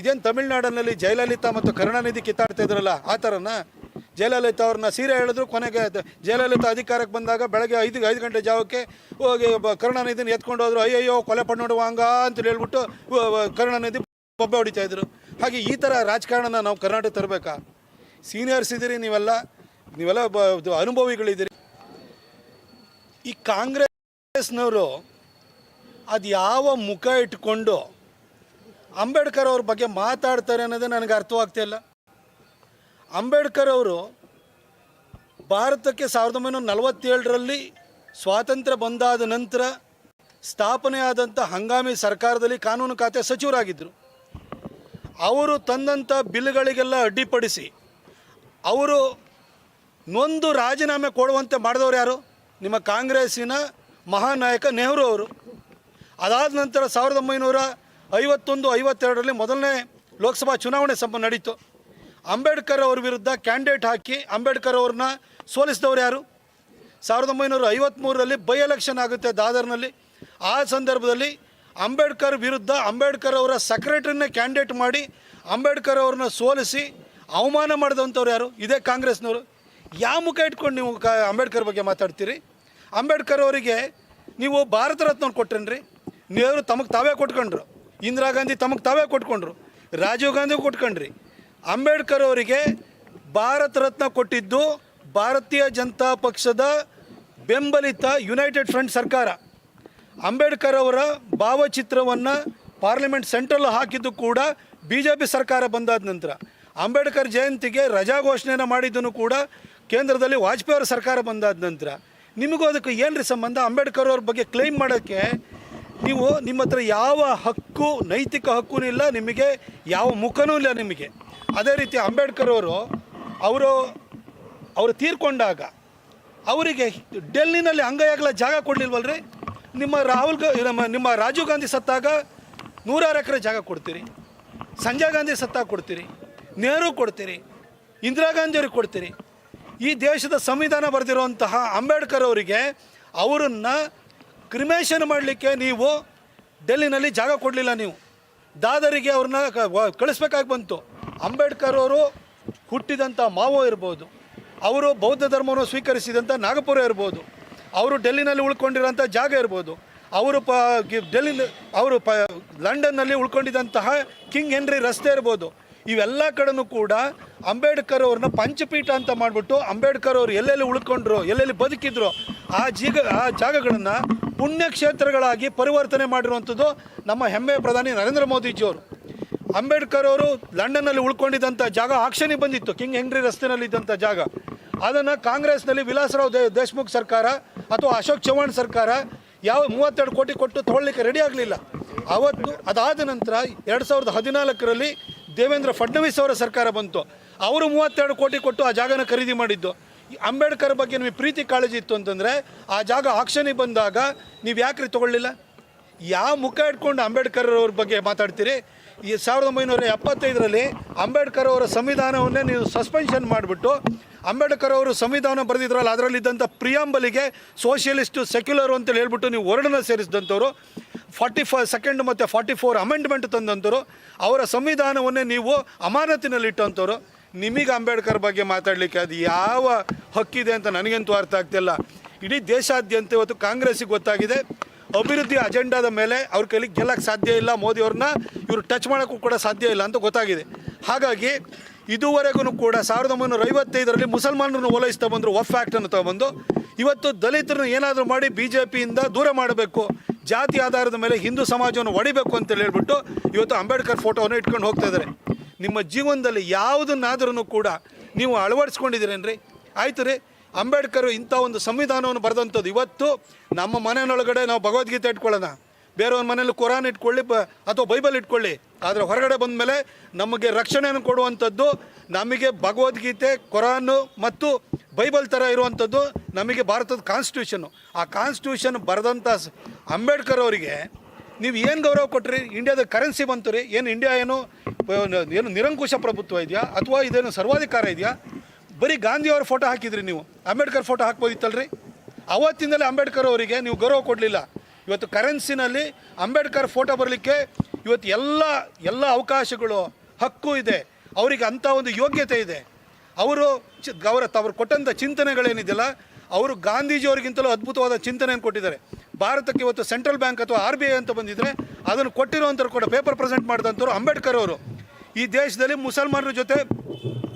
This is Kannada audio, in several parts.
ಇದೇನು ತಮಿಳ್ನಾಡಿನಲ್ಲಿ ಜಯಲಲಿತಾ ಮತ್ತು ಕರುಣಾನಿಧಿ ಕಿತ್ತಾಡ್ತಾ ಇದ್ರಲ್ಲ, ಆ ಥರನ ಜಯಲಲಿತಾ ಅವ್ರನ್ನ ಸೀರೆ ಹೇಳಿದ್ರು ಕೊನೆಗೆ ಜಯಲಲಿತಾ ಅಧಿಕಾರಕ್ಕೆ ಬಂದಾಗ ಬೆಳಗ್ಗೆ ಐದು ಐದು ಗಂಟೆ ಜಾವಕ್ಕೆ ಹೋಗಿ ಕರುಣಾನಿಧಿನ ಎತ್ಕೊಂಡು ಹೋದ್ರು ಅಯ್ಯಯ್ಯೋ, ಕೊಲೆ ಪಣ್ಣುಡುವಂಗ ಅಂತ ಹೇಳ್ಬಿಟ್ಟು ಕರುಣಾನಿಧಿ ಬೊಬ್ಬೆ ಹೊಡಿತಾ ಇದ್ರು. ಹಾಗೆ ಈ ಥರ ರಾಜಕಾರಣನ ನಾವು ಕರ್ನಾಟಕ ತರಬೇಕಾ? ಸೀನಿಯರ್ಸ್ ಇದ್ದೀರಿ ನೀವೆಲ್ಲ ನೀವೆಲ್ಲ ಅನುಭವಿಗಳಿದ್ದೀರಿ. ಈ ಕಾಂಗ್ರೆಸ್ನವರು ಅದು ಯಾವ ಮುಖ ಇಟ್ಕೊಂಡು ಅಂಬೇಡ್ಕರ್ ಅವ್ರ ಬಗ್ಗೆ ಮಾತಾಡ್ತಾರೆ ಅನ್ನೋದೇ ನನಗೆ ಅರ್ಥವಾಗ್ತಿಲ್ಲ ಅಂಬೇಡ್ಕರ್ ಅವರು ಭಾರತಕ್ಕೆ ಸಾವಿರದ ಒಂಬೈನೂರ ನಲವತ್ತೇಳರಲ್ಲಿ ಸ್ವಾತಂತ್ರ್ಯ ಬಂದಾದ ನಂತರ ಸ್ಥಾಪನೆಯಾದಂಥ ಹಂಗಾಮಿ ಸರ್ಕಾರದಲ್ಲಿ ಕಾನೂನು ಖಾತೆ ಸಚಿವರಾಗಿದ್ದರು. ಅವರು ತಂದಂಥ ಬಿಲ್ಗಳಿಗೆಲ್ಲ ಅಡ್ಡಿಪಡಿಸಿ ಅವರು ನೊಂದು ರಾಜೀನಾಮೆ ಕೊಡುವಂತೆ ಮಾಡಿದವರು ಯಾರು? ನಿಮ್ಮ ಕಾಂಗ್ರೆಸ್ಸಿನ ಮಹಾನಾಯಕ ನೆಹರು ಅವರು. ಅದಾದ ನಂತರ ಸಾವಿರದ ಒಂಬೈನೂರ ಐವತ್ತೊಂದು, ಐವತ್ತೆರಡರಲ್ಲಿ ಮೊದಲನೇ ಲೋಕಸಭಾ ಚುನಾವಣೆ ಸಂಪ ನಡೀತು. ಅಂಬೇಡ್ಕರ್ ಅವ್ರ ವಿರುದ್ಧ ಕ್ಯಾಂಡಿಡೇಟ್ ಹಾಕಿ ಅಂಬೇಡ್ಕರ್ ಅವ್ರನ್ನ ಸೋಲಿಸಿದವರು ಯಾರು? ಸಾವಿರದ ಒಂಬೈನೂರ ಐವತ್ತ್ಮೂರರಲ್ಲಿ ಬೈ ಎಲೆಕ್ಷನ್ ಆಗುತ್ತೆ ದಾದರ್ನಲ್ಲಿ. ಆ ಸಂದರ್ಭದಲ್ಲಿ ಅಂಬೇಡ್ಕರ್ ವಿರುದ್ಧ ಅಂಬೇಡ್ಕರ್ ಅವರ ಸೆಕ್ರೆಟರಿನೇ ಕ್ಯಾಂಡಿಡೇಟ್ ಮಾಡಿ ಅಂಬೇಡ್ಕರ್ ಅವ್ರನ್ನ ಸೋಲಿಸಿ ಅವಮಾನ ಮಾಡಿದಂಥವ್ರು ಯಾರು? ಇದೇ ಕಾಂಗ್ರೆಸ್ನವರು. ಯಾವ ಮುಖ ಇಟ್ಕೊಂಡು ನೀವು ಕ ಅಂಬೇಡ್ಕರ್ ಬಗ್ಗೆ ಮಾತಾಡ್ತೀರಿ? ಅಂಬೇಡ್ಕರ್ ಅವರಿಗೆ ನೀವು ಭಾರತ ರತ್ನ ಕೊಟ್ರೇನ್ರಿ? ನೆಹರು ತಮಗೆ ತಾವೇ ಕೊಟ್ಕೊಂಡ್ರು? ಇಂದಿರಾ ಗಾಂಧಿ ತಮಗೆ ತಾವೇ ಕೊಟ್ಕೊಂಡ್ರು. ರಾಜೀವ್ ಗಾಂಧಿ ಕೊಟ್ಕೊಂಡ್ರಿ. ಅಂಬೇಡ್ಕರ್ ಅವರಿಗೆ ಭಾರತ ರತ್ನ ಕೊಟ್ಟಿದ್ದು ಭಾರತೀಯ ಜನತಾ ಪಕ್ಷದ ಬೆಂಬಲಿತ ಯುನೈಟೆಡ್ ಫ್ರಂಟ್ ಸರ್ಕಾರ. ಅಂಬೇಡ್ಕರ್ ಅವರ ಭಾವಚಿತ್ರವನ್ನು ಪಾರ್ಲಿಮೆಂಟ್ ಸೆಂಟ್ರಲ್ ಹಾಕಿದ್ದು ಕೂಡ ಬಿ ಜೆ ಪಿ ಸರ್ಕಾರ ಬಂದಾದ ನಂತರ. ಅಂಬೇಡ್ಕರ್ ಜಯಂತಿಗೆ ರಜಾ ಘೋಷಣೆಯನ್ನು ಮಾಡಿದ್ದನ್ನು ಕೂಡ ಕೇಂದ್ರದಲ್ಲಿ ವಾಜಪೇಯಿ ಅವರ ಸರ್ಕಾರ ಬಂದಾದ ನಂತರ. ನಿಮಗೂ ಅದಕ್ಕೆ ಏನು ಸಂಬಂಧ? ಅಂಬೇಡ್ಕರ್ ಅವ್ರ ಬಗ್ಗೆ ಕ್ಲೈಮ್ ಮಾಡೋಕ್ಕೆ ನೀವು ನಿಮ್ಮ ಹತ್ರ ಯಾವ ಹಕ್ಕು, ನೈತಿಕ ಹಕ್ಕೂ ಇಲ್ಲ, ನಿಮಗೆ ಯಾವ ಮುಖನೂ ಇಲ್ಲ ನಿಮಗೆ. ಅದೇ ರೀತಿ ಅಂಬೇಡ್ಕರ್ ಅವರು ಅವರು ಅವರು ತೀರ್ಕೊಂಡಾಗ ಅವರಿಗೆ ಡೆಲ್ಲಿನಲ್ಲಿ ಅಂಗೈಯಾಗಲ ಜಾಗ ಕೊಡಲಿಲ್ವಲ್ರಿ? ನಿಮ್ಮ ರಾಹುಲ್ ನಮ್ಮ, ನಿಮ್ಮ ರಾಜೀವ್ ಗಾಂಧಿ ಸತ್ತಾಗ ನೂರಾರು ಎಕರೆ ಜಾಗ ಕೊಡ್ತೀರಿ. ಸಂಜಯ್ ಗಾಂಧಿ ಸತ್ತಾಗ ಕೊಡ್ತೀರಿ. ನೆಹರು ಕೊಡ್ತೀರಿ. ಇಂದಿರಾ ಗಾಂಧಿ ಅವ್ರಿಗೆ ಕೊಡ್ತೀರಿ. ಈ ದೇಶದ ಸಂವಿಧಾನ ಬರೆದಿರುವಂತಹ ಅಂಬೇಡ್ಕರ್ ಅವರಿಗೆ ಅವರನ್ನು ಕ್ರಿಮೇಷನ್ ಮಾಡಲಿಕ್ಕೆ ನೀವು ಡೆಲ್ಲಿನಲ್ಲಿ ಜಾಗ ಕೊಡಲಿಲ್ಲ ನೀವು. ದಾದರಿಗೆ ಅವ್ರನ್ನ ಕಳಿಸ್ಬೇಕಾಗಿ ಬಂತು. ಅಂಬೇಡ್ಕರ್ ಅವರು ಹುಟ್ಟಿದಂಥ ಮಾವೋ ಇರ್ಬೋದು, ಅವರು ಬೌದ್ಧ ಧರ್ಮವನ್ನು ಸ್ವೀಕರಿಸಿದಂಥ ನಾಗಪುರ ಇರ್ಬೋದು, ಅವರು ಡೆಲ್ಲಿನಲ್ಲಿ ಉಳ್ಕೊಂಡಿರೋಂಥ ಜಾಗ ಇರ್ಬೋದು, ಅವರು ಪ ಡೆಲ್ಲಿ ಅವರು ಪ, ಲಂಡನ್ನಲ್ಲಿ ಉಳ್ಕೊಂಡಿದ್ದಂತಹ ಕಿಂಗ್ ಹೆನ್ರಿ ರಸ್ತೆ ಇರ್ಬೋದು, ಇವೆಲ್ಲ ಕಡೆನೂ ಕೂಡ ಅಂಬೇಡ್ಕರ್ ಅವ್ರನ್ನ ಪಂಚಪೀಠ ಅಂತ ಮಾಡಿಬಿಟ್ಟು ಅಂಬೇಡ್ಕರ್ ಅವರು ಎಲ್ಲೆಲ್ಲಿ ಉಳ್ಕೊಂಡ್ರು, ಎಲ್ಲೆಲ್ಲಿ ಬದುಕಿದ್ರು, ಆ ಜೀಗ, ಆ ಜಾಗಗಳನ್ನು ಪುಣ್ಯಕ್ಷೇತ್ರಗಳಾಗಿ ಪರಿವರ್ತನೆ ಮಾಡಿರುವಂಥದ್ದು ನಮ್ಮ ಹೆಮ್ಮೆಯ ಪ್ರಧಾನಿ ನರೇಂದ್ರ ಮೋದಿಜಿಯವರು. ಅಂಬೇಡ್ಕರ್ ಅವರು ಲಂಡನ್ನಲ್ಲಿ ಉಳ್ಕೊಂಡಿದ್ದಂಥ ಜಾಗ ಆಕ್ಷನಿಗೆ ಬಂದಿತ್ತು, ಕಿಂಗ್ ಹೆನ್ರಿ ರಸ್ತೆನಲ್ಲಿ ಇದ್ದಂಥ ಜಾಗ. ಅದನ್ನು ಕಾಂಗ್ರೆಸ್ನಲ್ಲಿ ವಿಲಾಸರಾವ್ ದೇ, ದೇಶ್ಮುಖ್ ಸರ್ಕಾರ ಅಥವಾ ಅಶೋಕ್ ಚೌಹಾಣ್ ಸರ್ಕಾರ ಯಾವ ಮೂವತ್ತೆರಡು ಕೋಟಿ ಕೊಟ್ಟು ತೊಗೊಳ್ಲಿಕ್ಕೆ ರೆಡಿ ಆಗಲಿಲ್ಲ. ಅವತ್ತು ಅದಾದ ನಂತರ ಎರಡು ಸಾವಿರದ ಹದಿನಾಲ್ಕರಲ್ಲಿ ದೇವೇಂದ್ರ ಫಡ್ನವೀಸ್ ಅವರ ಸರ್ಕಾರ ಬಂತು. ಅವರು ಮೂವತ್ತೆರಡು ಕೋಟಿ ಕೊಟ್ಟು ಆ ಜಾಗನ ಖರೀದಿ ಮಾಡಿದ್ದು. ಅಂಬೇಡ್ಕರ್ ಬಗ್ಗೆ ನಿಮಗೆ ಪ್ರೀತಿ ಕಾಳಜಿ ಇತ್ತು ಅಂತಂದರೆ ಆ ಜಾಗ ಆಕ್ಷನಿಗೆ ಬಂದಾಗ ನೀವು ಯಾಕ್ರಿ ತೊಗೊಳ್ಳಿಲ್ಲ? ಯಾವ ಮುಖ ಇಟ್ಕೊಂಡು ಅಂಬೇಡ್ಕರ್ ಅವ್ರ ಬಗ್ಗೆ ಮಾತಾಡ್ತೀರಿ? ಈ ಸಾವಿರದ ಒಂಬೈನೂರ ಎಪ್ಪತ್ತೈದರಲ್ಲಿ ಅಂಬೇಡ್ಕರ್ ಅವರ ಸಂವಿಧಾನವನ್ನೇ ನೀವು ಸಸ್ಪೆನ್ಷನ್ ಮಾಡಿಬಿಟ್ಟು ಅಂಬೇಡ್ಕರ್ ಅವರು ಸಂವಿಧಾನ ಬರೆದಿದ್ರಲ್ಲ, ಅದರಲ್ಲಿದ್ದಂಥ ಪ್ರಿಯಾಂಬಲಿಗೆ ಸೋಷಿಯಲಿಸ್ಟು ಸೆಕ್ಯುಲರ್ ಅಂತೇಳಿ ಹೇಳ್ಬಿಟ್ಟು ನೀವು ವರ್ಣನ ಸೇರಿಸಿದಂಥವ್ರು ಫಾರ್ಟಿ ಫೈ ಸೆಕೆಂಡ್ ಮತ್ತು ಫಾರ್ಟಿ ಫೋರ್ ಅಮೆಂಡ್ಮೆಂಟ್ ತಂದಂಥವ್ರು, ಅವರ ಸಂವಿಧಾನವನ್ನೇ ನೀವು ಅಮಾನತಿನಲ್ಲಿ ಇಟ್ಟಂಥವ್ರು ನಿಮಗೆ ಅಂಬೇಡ್ಕರ್ ಬಗ್ಗೆ ಮಾತಾಡಲಿಕ್ಕೆ ಅದು ಯಾವ ಹಕ್ಕಿದೆ ಅಂತ ನನಗಂತೂ ಅರ್ಥ ಆಗ್ತಿಲ್ಲ. ಇಡೀ ದೇಶಾದ್ಯಂತ ಇವತ್ತು ಕಾಂಗ್ರೆಸ್ಸಿಗೆ ಗೊತ್ತಾಗಿದೆ. ಅಭಿವೃದ್ಧಿ ಅಜೆಂಡಾದ ಮೇಲೆ ಅವ್ರ ಕೈಲಿ ಗೆಲ್ಲಕ್ಕೆ ಸಾಧ್ಯ ಇಲ್ಲ. ಮೋದಿಯವ್ರನ್ನ ಇವರು ಟಚ್ ಮಾಡೋಕ್ಕೂ ಕೂಡ ಸಾಧ್ಯ ಇಲ್ಲ ಅಂತ ಗೊತ್ತಾಗಿದೆ. ಹಾಗಾಗಿ ಇದುವರೆಗೂ ಕೂಡ ಸಾವಿರದ ಒಂಬೈನೂರ ಐವತ್ತೈದರಲ್ಲಿ ಮುಸಲ್ಮಾನರನ್ನು ಓಲೈಸ್ತಾ ಬಂದರು ವಫ್ ಆ್ಯಕ್ಟನ್ನು ತಗೊಂಡು ಇವತ್ತು ದಲಿತರನ್ನು ಏನಾದರೂ ಮಾಡಿ ಬಿ ಜೆ ಪಿಯಿಂದ ದೂರ ಮಾಡಬೇಕು. ಜಾತಿ ಆಧಾರದ ಮೇಲೆ ಹಿಂದೂ ಸಮಾಜವನ್ನು ಒಡಿಬೇಕು ಅಂತೇಳಿ ಹೇಳ್ಬಿಟ್ಟು ಇವತ್ತು ಅಂಬೇಡ್ಕರ್ ಫೋಟೋವನ್ನು ಇಟ್ಕೊಂಡು ಹೋಗ್ತಾ ಇದ್ದಾರೆ. ನಿಮ್ಮ ಜೀವನದಲ್ಲಿ ಯಾವುದನ್ನಾದ್ರೂ ಕೂಡ ನೀವು ಅಳವಡಿಸ್ಕೊಂಡಿದ್ದೀರೇನ್ರಿ? ಆಯ್ತು ರೀ. ಅಂಬೇಡ್ಕರ್ ಇಂಥ ಒಂದು ಸಂವಿಧಾನವನ್ನು ಬರೆದಂಥದ್ದು ಇವತ್ತು ನಮ್ಮ ಮನೆಯೊಳಗಡೆ ನಾವು ಭಗವದ್ಗೀತೆ ಇಟ್ಕೊಳ್ಳೋಣ. ಬೇರೆಯವ್ರ ಮನೇಲಿ ಕುರಾನ್ ಇಟ್ಕೊಳ್ಳಿ ಬ ಅಥವಾ ಬೈಬಲ್ ಇಟ್ಕೊಳ್ಳಿ. ಆದರೆ ಹೊರಗಡೆ ಬಂದ ಮೇಲೆ ನಮಗೆ ರಕ್ಷಣೆಯನ್ನು ಕೊಡುವಂಥದ್ದು, ನಮಗೆ ಭಗವದ್ಗೀತೆ ಕುರಾನು ಮತ್ತು ಬೈಬಲ್ ಥರ ಇರುವಂಥದ್ದು ನಮಗೆ ಭಾರತದ ಕಾನ್ಸ್ಟಿಟ್ಯೂಷನ್ನು ಆ ಕಾನ್ಸ್ಟಿಟ್ಯೂಷನ್ ಬರೆದಂಥ ಅಂಬೇಡ್ಕರ್ ಅವರಿಗೆ ನೀವು ಏನು ಗೌರವ ಕೊಟ್ರಿ? ಇಂಡಿಯಾದ ಕರೆನ್ಸಿ ಬಂತು ರೀ. ಏನು ಇಂಡಿಯಾ ಏನು ಏನು ನಿರಂಕುಶ ಪ್ರಭುತ್ವ ಇದೆಯಾ? ಅಥವಾ ಇದೇನು ಸರ್ವಾಧಿಕಾರ ಇದೆಯಾ? ಬರೀ ಗಾಂಧಿ ಅವ್ರ ಫೋಟೋ ಹಾಕಿದ್ರಿ ನೀವು. ಅಂಬೇಡ್ಕರ್ ಫೋಟೋ ಹಾಕ್ಬೋದಿತ್ತಲ್ರಿ? ಅವತ್ತಿಂದಲೇ ಅಂಬೇಡ್ಕರ್ ಅವರಿಗೆ ನೀವು ಗೌರವ ಕೊಡಲಿಲ್ಲ. ಇವತ್ತು ಕರೆನ್ಸಿನಲ್ಲಿ ಅಂಬೇಡ್ಕರ್ ಫೋಟೋ ಬರಲಿಕ್ಕೆ ಇವತ್ತು ಎಲ್ಲ ಎಲ್ಲ ಅವಕಾಶಗಳು, ಹಕ್ಕು ಇದೆ. ಅವರಿಗೆ ಅಂಥ ಒಂದು ಯೋಗ್ಯತೆ ಇದೆ. ಅವರು ಚಿ ಅವರ ಅವರು ಕೊಟ್ಟಂಥ ಚಿಂತನೆಗಳೇನಿದೆಯಲ್ಲ, ಅವರು ಗಾಂಧೀಜಿಯವರಿಗಿಂತಲೂ ಅದ್ಭುತವಾದ ಚಿಂತನೆಯನ್ನು ಕೊಟ್ಟಿದ್ದಾರೆ. ಭಾರತಕ್ಕೆ ಇವತ್ತು ಸೆಂಟ್ರಲ್ ಬ್ಯಾಂಕ್ ಅಥವಾ ಆರ್ ಬಿ ಐ ಅಂತ ಬಂದಿದ್ದರೆ ಅದನ್ನು ಕೊಟ್ಟಿರುವಂಥವ್ರು ಕೂಡ ಪೇಪರ್ ಪ್ರೆಸೆಂಟ್ ಮಾಡಿದಂಥವ್ರು ಅಂಬೇಡ್ಕರ್ ಅವರು. ಈ ದೇಶದಲ್ಲಿ ಮುಸಲ್ಮಾನರ ಜೊತೆ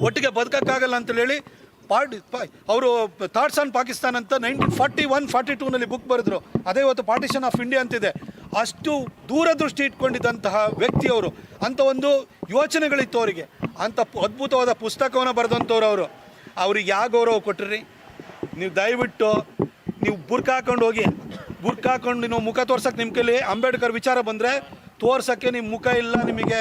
ಒಟ್ಟಿಗೆ ಬದುಕೋಕ್ಕಾಗಲ್ಲ ಅಂತೇಳಿ ಪಾರ್ಟಿ ಅವರು ಥಾಟ್ಸ್ ಆನ್ ಪಾಕಿಸ್ತಾನ್ ಅಂತ ನೈನ್ಟೀನ್ ಫಾರ್ಟಿ ಒನ್, ಫಾರ್ಟಿ ಟೂನಲ್ಲಿ ಬುಕ್ ಬರೆದ್ರು. ಅದೇ ಇವತ್ತು ಪಾರ್ಟಿಷನ್ ಆಫ್ ಇಂಡಿಯಾ ಅಂತಿದೆ. ಅಷ್ಟು ದೂರದೃಷ್ಟಿ ಇಟ್ಕೊಂಡಿದ್ದಂತಹ ವ್ಯಕ್ತಿಯವರು. ಅಂಥ ಒಂದು ಯೋಚನೆಗಳಿತ್ತು ಅವರಿಗೆ. ಅಂಥ ಅದ್ಭುತವಾದ ಪುಸ್ತಕವನ್ನು ಬರೆದಂಥವ್ರು ಅವರು. ಅವ್ರಿಗೆ ಯಾವ ಗೌರವ ಕೊಟ್ಟ್ರಿ ನೀವು ದಯವಿಟ್ಟು ನೀವು ಬುರ್ಕ ಹಾಕೊಂಡು ಹೋಗಿ, ಬುರ್ಕ ಹಾಕೊಂಡು ನೀವು ಮುಖ ತೋರ್ಸಕ್ಕೆ ನಿಮ್ಮ ಕೈಲಿ ಅಂಬೇಡ್ಕರ್ ವಿಚಾರ ಬಂದರೆ ತೋರ್ಸೋಕ್ಕೆ ನಿಮ್ಮ ಮುಖ ಇಲ್ಲ ನಿಮಗೆ.